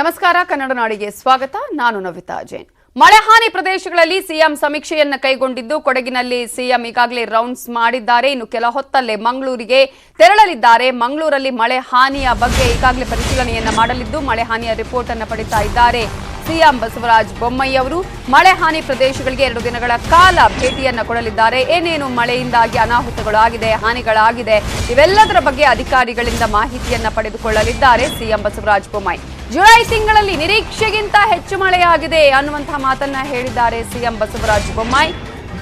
ನಮಸ್ಕಾರ, ಕನ್ನಡ ನಾಡಿಗೆ ಸ್ವಾಗತ. ನಾನು ನವಿತಾ ಜೈನ್. ಮಳೆ ಹಾನಿ ಪ್ರದೇಶಗಳಲ್ಲಿ ಸಿಎಂ ಸಮೀಕ್ಷೆಯನ್ನು ಕೈಗೊಂಡಿದ್ದು ಕೊಡಗಿನಲ್ಲಿ ಸಿಎಂ ಈಗಾಗಲೇ ರೌಂಡ್ಸ್ ಮಾಡಿದ್ದಾರೆ. ಇನ್ನು ಕೆಲ ಹೊತ್ತಲ್ಲೇ ಮಂಗಳೂರಿಗೆ ತೆರಳಲಿದ್ದಾರೆ. ಮಂಗಳೂರಲ್ಲಿ ಮಳೆ ಹಾನಿಯ ಬಗ್ಗೆ ಈಗಾಗಲೇ ಪರಿಶೀಲನೆಯನ್ನು ಮಾಡಲಿದ್ದು ಮಳೆ ಹಾನಿಯ ರಿಪೋರ್ಟ್ ಅನ್ನು ಪಡಿತಾ ಇದ್ದಾರೆ. ಸಿಎಂ ಬಸವರಾಜ ಬೊಮ್ಮಾಯಿ ಅವರು ಮಳೆ ಹಾನಿ ಪ್ರದೇಶಗಳಿಗೆ ಎರಡು ದಿನಗಳ ಕಾಲ ಭೇಟಿಯನ್ನು ಕೊಡಲಿದ್ದಾರೆ. ಏನೇನು ಮಳೆಯಿಂದಾಗಿ ಅನಾಹುತಗಳು ಆಗಿದೆ, ಹಾನಿಗಳಾಗಿದೆ, ಇವೆಲ್ಲದರ ಬಗ್ಗೆ ಅಧಿಕಾರಿಗಳಿಂದ ಮಾಹಿತಿಯನ್ನ ಪಡೆದುಕೊಳ್ಳಲಿದ್ದಾರೆ ಸಿಎಂ ಬಸವರಾಜ ಬೊಮ್ಮಾಯಿ. ಜುಲೈ ತಿಂಗಳಲ್ಲಿ ನಿರೀಕ್ಷೆಗಿಂತ ಹೆಚ್ಚು ಮಳೆಯಾಗಿದೆ ಅನ್ನುವಂತಹ ಮಾತನ್ನ ಹೇಳಿದ್ದಾರೆ ಸಿಎಂ ಬಸವರಾಜ ಬೊಮ್ಮಾಯಿ.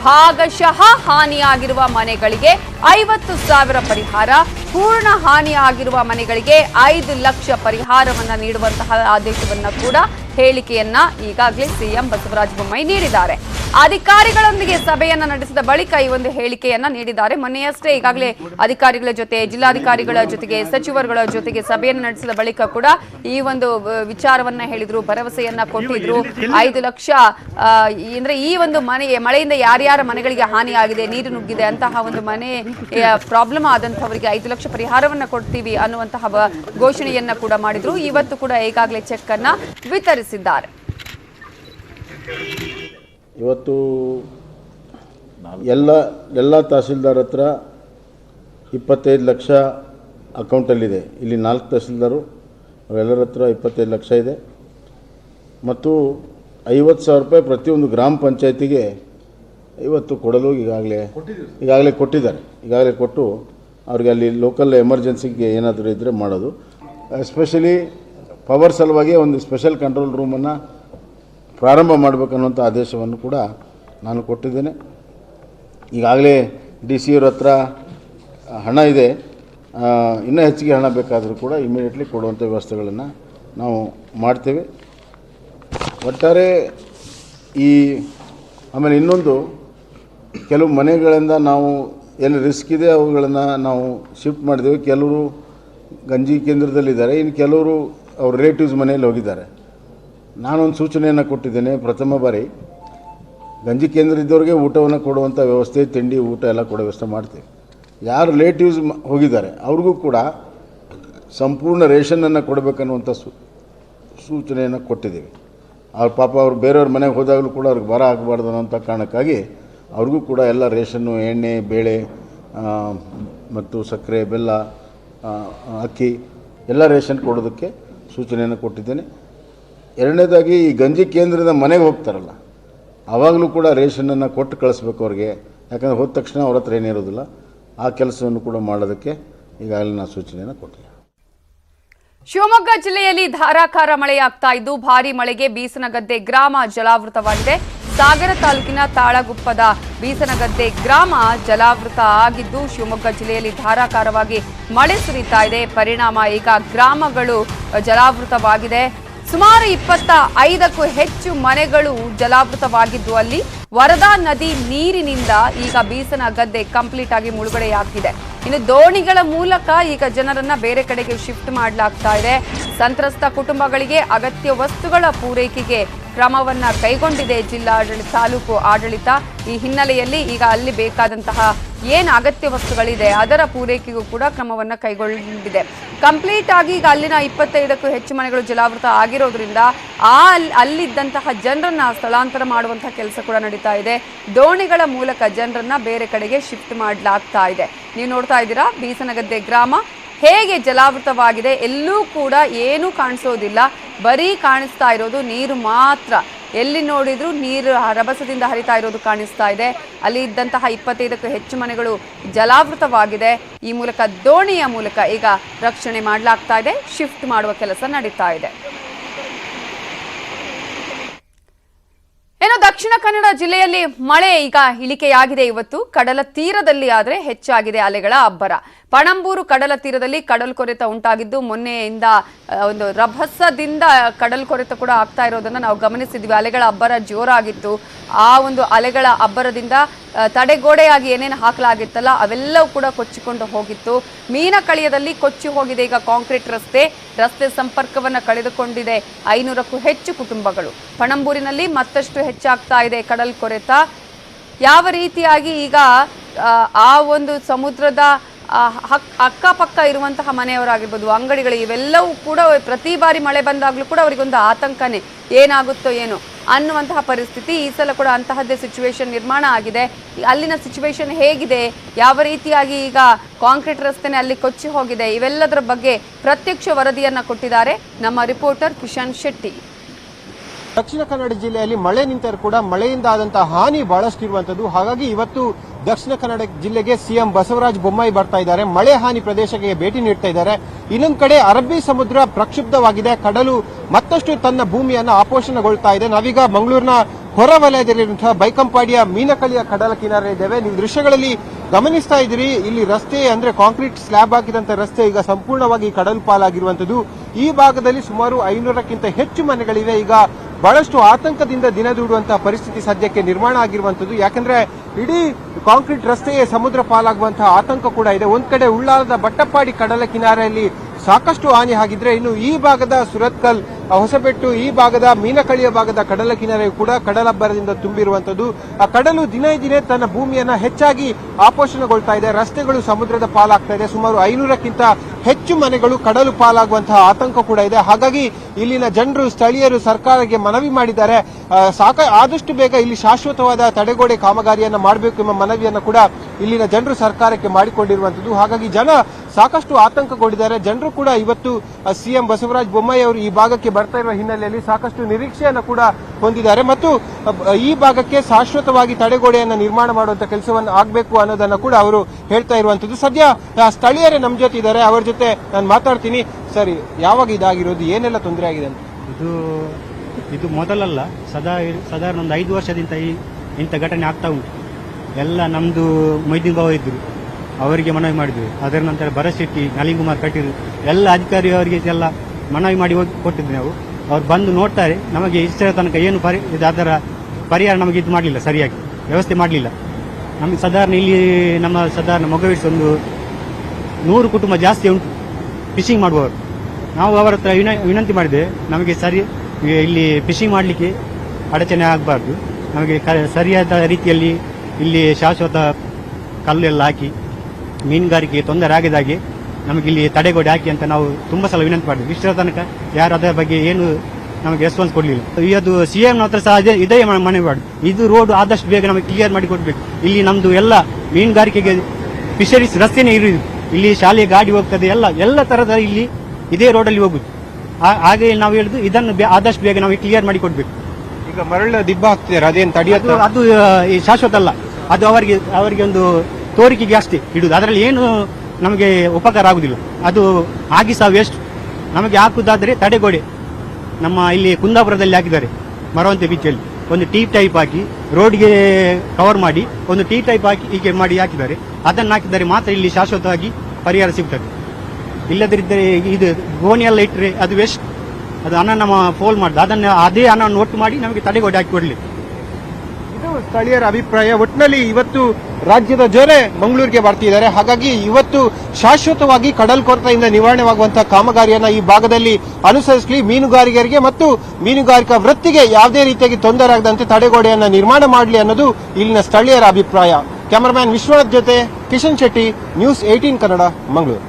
ಭಾಗಶಃ ಹಾನಿಯಾಗಿರುವ ಮನೆಗಳಿಗೆ ಐವತ್ತು ಸಾವಿರ ಪರಿಹಾರ, ಪೂರ್ಣ ಹಾನಿಯಾಗಿರುವ ಮನೆಗಳಿಗೆ ಐದು ಲಕ್ಷ ಪರಿಹಾರವನ್ನು ನೀಡುವಂತಹ ಆದೇಶವನ್ನು ಕೂಡ ಹೇಳಿಕೆಯನ್ನ ಈಗಾಗಲೇ ಸಿಎಂ ಬಸವರಾಜ ಬೊಮ್ಮಾಯಿ ನೀಡಿದ್ದಾರೆ. ಅಧಿಕಾರಿಗಳೊಂದಿಗೆ ಸಭೆಯನ್ನ ನಡೆಸಿದ ಬಳಿಕ ಈ ಒಂದು ಹೇಳಿಕೆಯನ್ನ ನೀಡಿದ್ದಾರೆ. ಮೊನ್ನೆಯಷ್ಟೇ ಈಗಾಗಲೇ ಅಧಿಕಾರಿಗಳ ಜೊತೆ, ಜಿಲ್ಲಾಧಿಕಾರಿಗಳ ಜೊತೆಗೆ, ಸಚಿವರುಗಳ ಜೊತೆಗೆ ಸಭೆಯನ್ನು ನಡೆಸಿದ ಬಳಿಕ ಕೂಡ ಈ ಒಂದು ವಿಚಾರವನ್ನ ಹೇಳಿದ್ರು, ಭರವಸೆಯನ್ನ ಕೊಟ್ಟಿದ್ರು. ಐದು ಲಕ್ಷ ಅಂದ್ರೆ ಈ ಒಂದು ಮನೆ, ಮಳೆಯಿಂದ ಯಾರ್ಯಾರ ಮನೆಗಳಿಗೆ ಹಾನಿಯಾಗಿದೆ ನೀರು ನುಗ್ಗಿದೆ ಅಂತಹ ಒಂದು ಮನೆ ಪ್ರಾಬ್ಲಮ್ ಆದಂತಹವರಿಗೆ ಐದು ಲಕ್ಷ ಪರಿಹಾರವನ್ನ ಕೊಡ್ತೀವಿ ಅನ್ನುವಂತಹ ಘೋಷಣೆಯನ್ನ ಕೂಡ ಮಾಡಿದ್ರು. ಇವತ್ತು ಕೂಡ ಈಗಾಗಲೇ ಚೆಕ್ ಅನ್ನ ವಿತರಿಸಿದ್ದಾರೆ ಇವತ್ತು ಎಲ್ಲ ಎಲ್ಲ ತಹಸೀಲ್ದಾರ್ ಹತ್ರ ಇಪ್ಪತ್ತೈದು ಲಕ್ಷ ಅಕೌಂಟಲ್ಲಿದೆ ಇಲ್ಲಿ ನಾಲ್ಕು ತಹಸೀಲ್ದಾರು, ಅವರೆಲ್ಲರ ಹತ್ರ ಇಪ್ಪತ್ತೈದು ಲಕ್ಷ ಇದೆ. ಮತ್ತು ಐವತ್ತು ಸಾವಿರ ರೂಪಾಯಿ ಪ್ರತಿಯೊಂದು ಗ್ರಾಮ ಪಂಚಾಯತಿಗೆ ಇವತ್ತು ಕೊಡಲು ಈಗಾಗಲೇ ಈಗಾಗಲೇ ಕೊಟ್ಟಿದ್ದಾರೆ. ಈಗಾಗಲೇ ಕೊಟ್ಟು ಅವ್ರಿಗೆ ಅಲ್ಲಿ ಲೋಕಲ್ ಎಮರ್ಜೆನ್ಸಿಗೆ ಏನಾದರೂ ಇದ್ದರೆ ಮಾಡೋದು. ಎಸ್ಪೆಷಲಿ ಪವರ್ ಸಲುವಾಗಿ ಒಂದು ಸ್ಪೆಷಲ್ ಕಂಟ್ರೋಲ್ ರೂಮನ್ನು ಪ್ರಾರಂಭ ಮಾಡಬೇಕನ್ನುವಂಥ ಆದೇಶವನ್ನು ಕೂಡ ನಾನು ಕೊಟ್ಟಿದ್ದೇನೆ. ಈಗಾಗಲೇ ಡಿ ಸಿ ಅವ್ರ ಹತ್ರ ಹಣ ಇದೆ. ಇನ್ನೂ ಹೆಚ್ಚಿಗೆ ಹಣ ಬೇಕಾದರೂ ಕೂಡ ಇಮಿಡಿಯೇಟ್ಲಿ ಕೊಡುವಂಥ ವ್ಯವಸ್ಥೆಗಳನ್ನು ನಾವು ಮಾಡ್ತೇವೆ. ಒಟ್ಟಾರೆ ಈ, ಆಮೇಲೆ ಇನ್ನೊಂದು, ಕೆಲವು ಮನೆಗಳಿಂದ ನಾವು ಏನು ರಿಸ್ಕ್ ಇದೆ ಅವುಗಳನ್ನು ನಾವು ಶಿಫ್ಟ್ ಮಾಡಿದ್ದೇವೆ ಕೆಲವರು ಗಂಜಿ ಕೇಂದ್ರದಲ್ಲಿದ್ದಾರೆ. ಇನ್ನು ಕೆಲವರು ಅವ್ರ ರಿಲೇಟಿವ್ಸ್ ಮನೆಯಲ್ಲಿ ಹೋಗಿದ್ದಾರೆ. ನಾನೊಂದು ಸೂಚನೆಯನ್ನು ಕೊಟ್ಟಿದ್ದೇನೆ. ಪ್ರಥಮ ಬಾರಿ ಗಂಜಿ ಕೇಂದ್ರ ಇದ್ದವ್ರಿಗೆ ಊಟವನ್ನು ಕೊಡುವಂಥ ವ್ಯವಸ್ಥೆ, ತಿಂಡಿ, ಊಟ ಎಲ್ಲ ಕೊಡೋ ವ್ಯವಸ್ಥೆ ಮಾಡ್ತೀವಿ. ಯಾರು ರಿಲೇಟಿವ್ಸ್ ಹೋಗಿದ್ದಾರೆ, ಅವ್ರಿಗೂ ಕೂಡ ಸಂಪೂರ್ಣ ರೇಷನನ್ನು ಕೊಡಬೇಕನ್ನುವಂಥ ಸೂ, ಸೂಚನೆಯನ್ನು ಕೊಟ್ಟಿದ್ದೀವಿ. ಅವ್ರ ಪಾಪ ಅವ್ರು ಬೇರೆಯವ್ರ ಮನೆಗೆ ಹೋದಾಗಲೂ ಕೂಡ ಅವ್ರಿಗೆ ಬರ ಆಗಬಾರ್ದು ಅನ್ನೋಂಥ ಕಾರಣಕ್ಕಾಗಿ ಅವ್ರಿಗೂ ಕೂಡ ಎಲ್ಲ ರೇಷನ್ನು, ಎಣ್ಣೆ, ಬೇಳೆ ಮತ್ತು ಸಕ್ಕರೆ, ಬೆಲ್ಲ ಅಕ್ಕಿ ಎಲ್ಲ ರೇಷನ್ ಕೊಡೋದಕ್ಕೆ ಸೂಚನೆಯನ್ನು ಕೊಟ್ಟಿದ್ದೇನೆ. ಎರಡನೇದಾಗಿ ಈ ಗಂಜಿ ಕೇಂದ್ರದ ಮನೆಗೆ ಹೋಗ್ತಾರಲ್ಲ, ಆವಾಗಲೂ ಕೂಡ ರೇಷನನ್ನು ಕೊಟ್ಟು ಕಳಿಸ್ಬೇಕು ಅವ್ರಿಗೆ. ಯಾಕಂದರೆ ಹೋದ ತಕ್ಷಣ ಅವ್ರ ಹತ್ರ ಏನಿರೋದಿಲ್ಲ ಆ ಕೆಲಸವನ್ನು ಕೂಡ ಮಾಡೋದಕ್ಕೆ ಈಗಾಗಲೇ ನಾನು ಸೂಚನೆಯನ್ನು ಕೊಟ್ಟಿದ್ದೆ. ಶಿವಮೊಗ್ಗ ಜಿಲ್ಲೆಯಲ್ಲಿ ಧಾರಾಕಾರ ಮಳೆಯಾಗ್ತಾ ಇದ್ದು, ಭಾರಿ ಮಳೆಗೆ ಬೀಸನಗದ್ದೆ ಗ್ರಾಮ ಜಲಾವೃತವಾಗಿದೆ. ಸಾಗರ ತಾಲೂಕಿನ ತಾಳಗುಪ್ಪದ ಬೀಸನಗದ್ದೆ ಗ್ರಾಮ ಜಲಾವೃತ ಆಗಿದ್ದು, ಶಿವಮೊಗ್ಗ ಜಿಲ್ಲೆಯಲ್ಲಿ ಧಾರಾಕಾರವಾಗಿ ಮಳೆ ಸುರಿತಾ ಇದೆ. ಪರಿಣಾಮ ಈಗ ಗ್ರಾಮಗಳು ಜಲಾವೃತವಾಗಿದೆ. ಸುಮಾರು ಇಪ್ಪತ್ತ ಐದಕ್ಕೂ ಹೆಚ್ಚು ಮನೆಗಳು ಜಲಾವೃತವಾಗಿದ್ದು, ಅಲ್ಲಿ ವರದಾ ನದಿ ನೀರಿನಿಂದ ಈಗ ಬೀಸನ ಗದ್ದೆ ಕಂಪ್ಲೀಟ್ ಆಗಿ ಮುಳುಗಡೆಯಾಗ್ತಿದೆ. ಇನ್ನು ದೋಣಿಗಳ ಮೂಲಕ ಈಗ ಜನರನ್ನ ಬೇರೆ ಕಡೆಗೆ ಶಿಫ್ಟ್ ಮಾಡಲಾಗ್ತಾ ಇದೆ. ಸಂತ್ರಸ್ತ ಕುಟುಂಬಗಳಿಗೆ ಅಗತ್ಯ ವಸ್ತುಗಳ ಪೂರೈಕೆಗೆ ಕ್ರಮವನ್ನ ಕೈಗೊಂಡಿದೆ ಜಿಲ್ಲಾಡಳಿತ, ತಾಲೂಕು ಆಡಳಿತ. ಈ ಹಿನ್ನೆಲೆಯಲ್ಲಿ ಈಗ ಅಲ್ಲಿ ಬೇಕಾದಂತಹ ಏನು ಅಗತ್ಯ ವಸ್ತುಗಳಿದೆ ಅದರ ಪೂರೈಕೆಗೂ ಕೂಡ ಕ್ರಮವನ್ನು ಕೈಗೊಂಡಿದೆ. ಕಂಪ್ಲೀಟ್ ಆಗಿ ಈಗ ಅಲ್ಲಿನ ಇಪ್ಪತ್ತೈದಕ್ಕೂ ಹೆಚ್ಚು ಮನೆಗಳು ಜಲಾವೃತ ಆಗಿರೋದ್ರಿಂದ ಆ ಅಲ್- ಅಲ್ಲಿದ್ದಂತಹ ಜನರನ್ನ ಸ್ಥಳಾಂತರ ಮಾಡುವಂತಹ ಕೆಲಸ ಕೂಡ ನಡೀತಾ ಇದೆ. ದೋಣಿಗಳ ಮೂಲಕ ಜನರನ್ನ ಬೇರೆ ಕಡೆಗೆ ಶಿಫ್ಟ್ ಮಾಡಲಾಗ್ತಾ ಇದೆ. ನೀವು ನೋಡ್ತಾ ಇದ್ದೀರಾ, ಬೀಸನಗದ್ದೆ ಗ್ರಾಮ. ಹೇಗೆ ಜಲಾವೃತವಾಗಿದೆ ಎಲ್ಲೂ ಕೂಡ ಏನೂ ಕಾಣಿಸೋದಿಲ್ಲ. ಬರೀ ಕಾಣಿಸ್ತಾ ಇರೋದು ನೀರು ಮಾತ್ರ. ಎಲ್ಲಿ ನೋಡಿದ್ರು ನೀರು ರಭಸದಿಂದ ಹರಿತಾ ಇರೋದು ಕಾಣಿಸ್ತಾ ಇದೆ. ಅಲ್ಲಿ ಇದ್ದಂತಹ ಇಪ್ಪತ್ತೈದಕ್ಕೂ ಹೆಚ್ಚು ಮನೆಗಳು ಜಲಾವೃತವಾಗಿದೆ. ಈ ಮೂಲಕ ದೋಣಿಯ ಮೂಲಕ ಈಗ ರಕ್ಷಣೆ ಮಾಡಲಾಗ್ತಾ ಇದೆ. ಶಿಫ್ಟ್ ಮಾಡುವ ಕೆಲಸ ನಡೀತಾ ಇದೆ. ಇನ್ನು ದಕ್ಷಿಣ ಕನ್ನಡ ಜಿಲ್ಲೆಯಲ್ಲಿ ಮಳೆ ಈಗ ಇಳಿಕೆಯಾಗಿದೆ ಇವತ್ತು. ಕಡಲ ತೀರದಲ್ಲಿ ಆದರೆ ಹೆಚ್ಚಾಗಿದೆ ಅಲೆಗಳ ಅಬ್ಬರ. ಪಣಂಬೂರು ಕಡಲ ತೀರದಲ್ಲಿ ಕಡಲ್ ಕೊರೆತ ಉಂಟಾಗಿದ್ದು, ಮೊನ್ನೆಯಿಂದ ಒಂದು ರಭಸದಿಂದ ಕಡಲ್ ಕೊರೆತ ಕೂಡ ಆಗ್ತಾ ಇರೋದನ್ನ ನಾವು ಗಮನಿಸಿದ್ವಿ. ಅಲೆಗಳ ಅಬ್ಬರ ಜೋರಾಗಿತ್ತು. ಆ ಒಂದು ಅಲೆಗಳ ಅಬ್ಬರದಿಂದ ತಡೆಗೋಡೆಯಾಗಿ ಏನೇನು ಹಾಕಲಾಗಿತ್ತಲ್ಲ ಅವೆಲ್ಲವೂ ಕೂಡ ಕೊಚ್ಚಿಕೊಂಡು ಹೋಗಿತ್ತು. ಮೀನ ಕಳಿಯದಲ್ಲಿ ಕೊಚ್ಚಿ ಹೋಗಿದೆ ಈಗ ಕಾಂಕ್ರೀಟ್ ರಸ್ತೆ. ರಸ್ತೆ ಸಂಪರ್ಕವನ್ನು ಕಳೆದುಕೊಂಡಿದೆ ಐನೂರಕ್ಕೂ ಹೆಚ್ಚು ಕುಟುಂಬಗಳು. ಪಣಂಬೂರಿನಲ್ಲಿ ಮತ್ತಷ್ಟು ಹೆಚ್ಚಾಗ್ತಾ ಇದೆ ಕಡಲ್ ಕೊರೆತ. ಯಾವ ರೀತಿಯಾಗಿ ಈಗ ಆ, ಒಂದು ಸಮುದ್ರದ ಅಕ್ಕಪಕ್ಕ ಇರುವಂತಹ ಮನೆಯವರಾಗಿರ್ಬೋದು ಅಂಗಡಿಗಳು ಇವೆಲ್ಲವೂ ಕೂಡ ಪ್ರತಿ ಬಾರಿ ಮಳೆ ಬಂದಾಗಲೂ ಕೂಡ ಅವರಿಗೊಂದು ಆತಂಕನೇ. ಏನಾಗುತ್ತೋ ಏನೋ. ಅನ್ನುವಂತಹ ಪರಿಸ್ಥಿತಿ ಈ ಸಲ ಕೂಡ ಅಂತಹದ್ದೇ ಸಿಚುವೇಶನ್ ನಿರ್ಮಾಣ ಆಗಿದೆ. ಅಲ್ಲಿನ ಸಿಚುವೇಶನ್ ಹೇಗಿದೆ? ಯಾವ ರೀತಿಯಾಗಿ ಈಗ ಕಾಂಕ್ರೀಟ್ ರಸ್ತೆನೆ ಅಲ್ಲಿ ಕೊಚ್ಚಿ ಹೋಗಿದೆ? ಇವೆಲ್ಲದರ ಬಗ್ಗೆ ಪ್ರತ್ಯಕ್ಷ ವರದಿಯನ್ನು ಕೊಟ್ಟಿದ್ದಾರೆ ನಮ್ಮ ರಿಪೋರ್ಟರ್ ಕಿಶನ್ ಶೆಟ್ಟಿ. ದಕ್ಷಿಣ ಕನ್ನಡ ಜಿಲ್ಲೆಯಲ್ಲಿ ಮಳೆ ನಿಂತರೂ ಕೂಡ ಮಳೆಯಿಂದ ಆದಂತಹ ಹಾನಿ ಬಹಳಷ್ಟು ಇರುವಂತದ್ದು ಹಾಗಾಗಿ ಇವತ್ತು ದಕ್ಷಿಣ ಕನ್ನಡ ಜಿಲ್ಲೆಗೆ ಸಿಎಂ ಬಸವರಾಜ ಬೊಮ್ಮಾಯಿ ಬರ್ತಾ ಇದ್ದಾರೆ. ಮಳೆ ಹಾನಿ ಪ್ರದೇಶಕ್ಕೆ ಭೇಟಿ ನೀಡ್ತಾ ಇದ್ದಾರೆ. ಇನ್ನೊಂದು ಕಡೆ ಅರಬ್ಬಿ ಸಮುದ್ರ ಪ್ರಕ್ಷುಬ್ಧವಾಗಿದೆ. ಕಡಲು ಮತ್ತಷ್ಟು ತನ್ನ ಭೂಮಿಯನ್ನು ಆಪೋಷಣಗೊಳ್ತಾ ಇದೆ. ನಾವೀಗ ಮಂಗಳೂರಿನ ಹೊರ ವಲಯದಲ್ಲಿರುವಂತಹ ಬೈಕಂಪಾಡಿಯ ಮೀನಕಳಿಯ ಕಡಲ ಕಿನಾರೆ ಇದ್ದೇವೆ. ನೀವು ದೃಶ್ಯಗಳಲ್ಲಿ ಗಮನಿಸ್ತಾ ಇದ್ದೀರಿ. ಇಲ್ಲಿ ರಸ್ತೆ ಅಂದ್ರೆ ಕಾಂಕ್ರೀಟ್ ಸ್ಲ್ಯಾಬ್ ಹಾಕಿದಂತ ರಸ್ತೆ ಈಗ ಸಂಪೂರ್ಣವಾಗಿ ಕಡಲು ಪಾಲಾಗಿರುವಂತದ್ದು ಈ ಭಾಗದಲ್ಲಿ ಸುಮಾರು ಐನೂರಕ್ಕಿಂತ ಹೆಚ್ಚು ಮನೆಗಳಿವೆ. ಈಗ ಬಹಳಷ್ಟು ಆತಂಕದಿಂದ ದಿನದೂಡುವಂತಹ ಪರಿಸ್ಥಿತಿ ಸದ್ಯಕ್ಕೆ ನಿರ್ಮಾಣ ಆಗಿರುವಂತದ್ದು ಯಾಕಂದ್ರೆ ಇಡೀ ಕಾಂಕ್ರೀಟ್ ರಸ್ತೆಯೇ ಸಮುದ್ರ ಪಾಲಾಗುವಂತಹ ಆತಂಕ ಕೂಡ ಇದೆ. ಒಂದ್ ಕಡೆ ಉಳ್ಳಾಲದ ಬಟ್ಟಪ್ಪಾಡಿ ಕಡಲ ಕಿನಾರೆಯಲ್ಲಿ ಸಾಕಷ್ಟು ಹಾನಿ ಆಗಿದ್ರೆ ಇನ್ನು ಈ ಭಾಗದ ಸುರತ್ಕಲ್ ಹೊಸಬೆಟ್ಟು ಈ ಭಾಗದ ಮೀನಕಳಿಯ ಭಾಗದ ಕಡಲ ಕಿನಾರೆ ಕೂಡ ಕಡಲಬ್ಬರದಿಂದ ತುಂಬಿರುವಂತದ್ದು ಆ ಕಡಲು ದಿನೇ ದಿನೇ ತನ್ನ ಭೂಮಿಯನ್ನ ಹೆಚ್ಚಾಗಿ ಆಪೋಷಣಗೊಳ್ತಾ ಇದೆ. ರಸ್ತೆಗಳು ಸಮುದ್ರದ ಪಾಲಾಗ್ತಾ ಇದೆ. ಸುಮಾರು ಐನೂರಕ್ಕಿಂತ ಹೆಚ್ಚು ಮನೆಗಳು ಕಡಲು ಪಾಲಾಗುವಂತಹ ಆತಂಕ ಕೂಡ ಇದೆ. ಹಾಗಾಗಿ ಇಲ್ಲಿನ ಜನರು, ಸ್ಥಳೀಯರು ಸರ್ಕಾರಕ್ಕೆ ಮನವಿ ಮಾಡಿದ್ದಾರೆ. ಸಾಕ, ಆದಷ್ಟು ಬೇಗ ಇಲ್ಲಿ ಶಾಶ್ವತವಾದ ತಡೆಗೋಡೆ ಕಾಮಗಾರಿಯನ್ನು ಮಾಡಬೇಕು ಎಂಬ ಮನವಿಯನ್ನು ಕೂಡ ಇಲ್ಲಿನ ಜನರು ಸರ್ಕಾರಕ್ಕೆ ಮಾಡಿಕೊಂಡಿರುವಂತದ್ದು ಹಾಗಾಗಿ ಜನ ಸಾಕಷ್ಟು ಆತಂಕಗೊಂಡಿದ್ದಾರೆ. ಜನರು ಕೂಡ ಇವತ್ತು ಸಿಎಂ ಬಸವರಾಜ ಬೊಮ್ಮಾಯಿ ಅವರು ಈ ಭಾಗಕ್ಕೆ ಬರ್ತಾ ಇರುವ ಹಿನ್ನೆಲೆಯಲ್ಲಿ ಸಾಕಷ್ಟು ನಿರೀಕ್ಷೆಯನ್ನು ಕೂಡ ಹೊಂದಿದ್ದಾರೆ. ಮತ್ತು ಈ ಭಾಗಕ್ಕೆ ಶಾಶ್ವತವಾಗಿ ತಡೆಗೋಡೆಯನ್ನು ನಿರ್ಮಾಣ ಮಾಡುವಂತ ಕೆಲಸವನ್ನು ಆಗಬೇಕು ಅನ್ನೋದನ್ನ ಕೂಡ ಅವರು ಹೇಳ್ತಾ ಇರುವಂತದ್ದು ಸದ್ಯ ಸ್ಥಳೀಯರೇ ನಮ್ಮ ಜೊತೆ ಇದ್ದಾರೆ. ಅವರ ಜೊತೆ ನಾನು ಮಾತಾಡ್ತೀನಿ. ಸರಿ, ಯಾವಾಗ ಇದಾಗಿರೋದು? ಏನೆಲ್ಲ ತೊಂದರೆ ಆಗಿದೆ ಅಂತ? ಇದು ಇದು ಮೊದಲಲ್ಲ. ಸದಾ, ಸಾಧಾರಣ ಒಂದು ಐದು ವರ್ಷದಿಂದ ಈ ಇಂಥ ಘಟನೆ ಆಗ್ತಾ ಉಂಟು. ಎಲ್ಲ ನಮ್ಮದು ಮೊಯ್ದೀನ್ ಬಾವ ಇದ್ದರು ಅವರಿಗೆ ಮನವಿ ಮಾಡಿದ್ವಿ. ಅದರ ನಂತರ ಭರಶೆಟ್ಟಿ ನಳಿನ್ ಕುಮಾರ್ ಕಟೀಲ್ ಎಲ್ಲ ಅಧಿಕಾರಿ ಅವರಿಗೆ ಎಲ್ಲ ಮನವಿ ಮಾಡಿ ಹೋಗಿ ಕೊಟ್ಟಿದ್ವಿ ನಾವು. ಅವ್ರು ಬಂದು ನೋಡ್ತಾರೆ, ನಮಗೆ ಇಷ್ಟರ ತನಕ ಏನು ಪರಿ, ಇದು ಅದರ ಪರಿಹಾರ ನಮಗೆ ಇದು ಮಾಡಲಿಲ್ಲ, ಸರಿಯಾಗಿ ವ್ಯವಸ್ಥೆ ಮಾಡಲಿಲ್ಲ. ನಮಗೆ ಸಾಧಾರಣ ಇಲ್ಲಿ ನಮ್ಮ ಸಾಧಾರಣ ಮೊಗವಿಡ್ಸ್ ಒಂದು ನೂರು ಕುಟುಂಬ ಜಾಸ್ತಿ ಉಂಟು ಫಿಶಿಂಗ್ ಮಾಡುವವರು. ನಾವು ಅವರ ಹತ್ರ ವಿನ- ವಿನಂತಿ ಮಾಡಿದೆ, ನಮಗೆ ಸರಿ ಇಲ್ಲಿ ಫಿಶಿಂಗ್ ಮಾಡಲಿಕ್ಕೆ ಅಡಚಣೆ ಆಗಬಾರ್ದು. ನಮಗೆ ಸರಿಯಾದ ರೀತಿಯಲ್ಲಿ ಇಲ್ಲಿ ಶಾಶ್ವತ ಕಲ್ಲು ಎಲ್ಲ ಹಾಕಿ ಮೀನುಗಾರಿಕೆ ತೊಂದರೆ ಆಗಿದಾಗಿ ನಮಗೆ ಇಲ್ಲಿ ತಡೆಗೋಡೆ ಹಾಕಿ ಅಂತ ನಾವು ತುಂಬ ಸಲ ವಿನಂತಿ ಮಾಡಿದ್ವಿ. ಇಷ್ಟರ ತನಕ ಯಾರು ಅದರ ಬಗ್ಗೆ ಏನು ನಮಗೆ ರೆಸ್ಪಾನ್ಸ್ ಕೊಡಲಿಲ್ಲ. ಈ ಅದು ಸಿ ಎಂ ಹತ್ರ ಸಹ ಅದೇ ಇದೇ ಮನೆ ಮನವಿ ಮಾಡಿ. ಇದು ರೋಡ್ ಆದಷ್ಟು ಬೇಗ ನಮಗೆ ಕ್ಲಿಯರ್ ಮಾಡಿ ಕೊಡಬೇಕು. ಇಲ್ಲಿ ನಮ್ಮದು ಎಲ್ಲ ಮೀನುಗಾರಿಕೆಗೆ ಫಿಶರೀಸ್ ರಸ್ತೆನೇ ಇರುವುದು. ಇಲ್ಲಿ ಶಾಲೆ ಗಾಡಿ ಹೋಗ್ತದೆ ಎಲ್ಲ ಎಲ್ಲ ತರದ ಇಲ್ಲಿ ಇದೇ ರೋಡಲ್ಲಿ ಹೋಗುದು. ಹಾಗೆ ನಾವು ಹೇಳುದು ಇದನ್ನು ಆದಷ್ಟು ಬೇಗ ನಾವು ಕ್ಲಿಯರ್ ಮಾಡಿ ಕೊಡ್ಬೇಕು. ಈಗ ಮರಳ ದಿಬ್ಬ ಹಾಕ್ತಿದ್ದಾರೆ ಅದೇನು ತಡೆಯೋದು ಅದು ಈ ಶಾಶ್ವತ ಅಲ್ಲ. ಅದು ಅವರಿಗೆ ಅವರಿಗೆ ಒಂದು ತೋರಿಕೆಗೆ ಅಷ್ಟೇ ಇಡುದು. ಅದರಲ್ಲಿ ಏನು ನಮಗೆ ಉಪಕಾರ ಆಗುದಿಲ್ಲ. ಅದು ಆಗಿ ಸಹ ವೇಸ್ಟ್ ನಮಗೆ ಹಾಕುದಾದ್ರೆ ತಡೆಗೋಡೆ. ನಮ್ಮ ಇಲ್ಲಿ ಕುಂದಾಪುರದಲ್ಲಿ ಹಾಕಿದ್ದಾರೆ, ಮರವಂತೆ ಬೀಚಲ್ಲಿ. ಒಂದು ಟೀ ಟೈಪ್ ಹಾಕಿ, ರೋಡ್ಗೆ ಕವರ್ ಮಾಡಿ, ಒಂದು ಟೀ ಟೈಪ್ ಹಾಕಿ, ಹೀಗೆ ಮಾಡಿ ಹಾಕಿದ್ದಾರೆ. ಅದನ್ನು ಹಾಕಿದರೆ ಮಾತ್ರ ಇಲ್ಲಿ ಶಾಶ್ವತವಾಗಿ ಪರಿಹಾರ ಸಿಗ್ತದೆ. ಇಲ್ಲದಿದ್ದರೆ ಇದು ಗೋಣಿ ಎಲ್ಲ ಇಟ್ಟರೆ ಅದು ವೇಸ್ಟ್ ಅದು ಹಣ ನಮ್ಮ ಫೋಲ್ ಮಾಡಿದೆ. ಅದನ್ನು ಅದೇ ಹಣವನ್ನು ಒಟ್ಟು ಮಾಡಿ ನಮಗೆ ತಡೆಗೋಡೆ ಹಾಕಿ ಕೊಡಲಿ. ಸ್ಥಳೀಯರ ಅಭಿಪ್ರಾಯ. ಒಟ್ಟಿನಲ್ಲಿ ಇವತ್ತು ರಾಜ್ಯದ ಜೊತೆ ಮಂಗಳೂರಿಗೆ ಬರ್ತಿದ್ದಾರೆ. ಹಾಗಾಗಿ ಇವತ್ತು ಶಾಶ್ವತವಾಗಿ ಕಡಲ್ ಕೊರತೆಯಿಂದ ನಿವಾರಣೆವಾಗುವಂತಹ ಕಾಮಗಾರಿಯನ್ನ ಈ ಭಾಗದಲ್ಲಿ ಅನುಸರಿಸಲಿ. ಮೀನುಗಾರಿಕರಿಗೆ ಮತ್ತು ಮೀನುಗಾರಿಕಾ ವೃತ್ತಿಗೆ ಯಾವುದೇ ರೀತಿಯಾಗಿ ತೊಂದರೆ ಆಗದಂತೆ ತಡೆಗೋಡೆಯನ್ನ ನಿರ್ಮಾಣ ಮಾಡಲಿ ಅನ್ನೋದು ಇಲ್ಲಿನ ಸ್ಥಳೀಯರ ಅಭಿಪ್ರಾಯ. ಕ್ಯಾಮರಾಮ್ಯಾನ್ ವಿಶ್ವನಾಥ್ ಜೊತೆ ಕಿಶನ್ ಶೆಟ್ಟಿ, ನ್ಯೂಸ್ ಏಟೀನ್ ಕನ್ನಡ, ಮಂಗಳೂರು.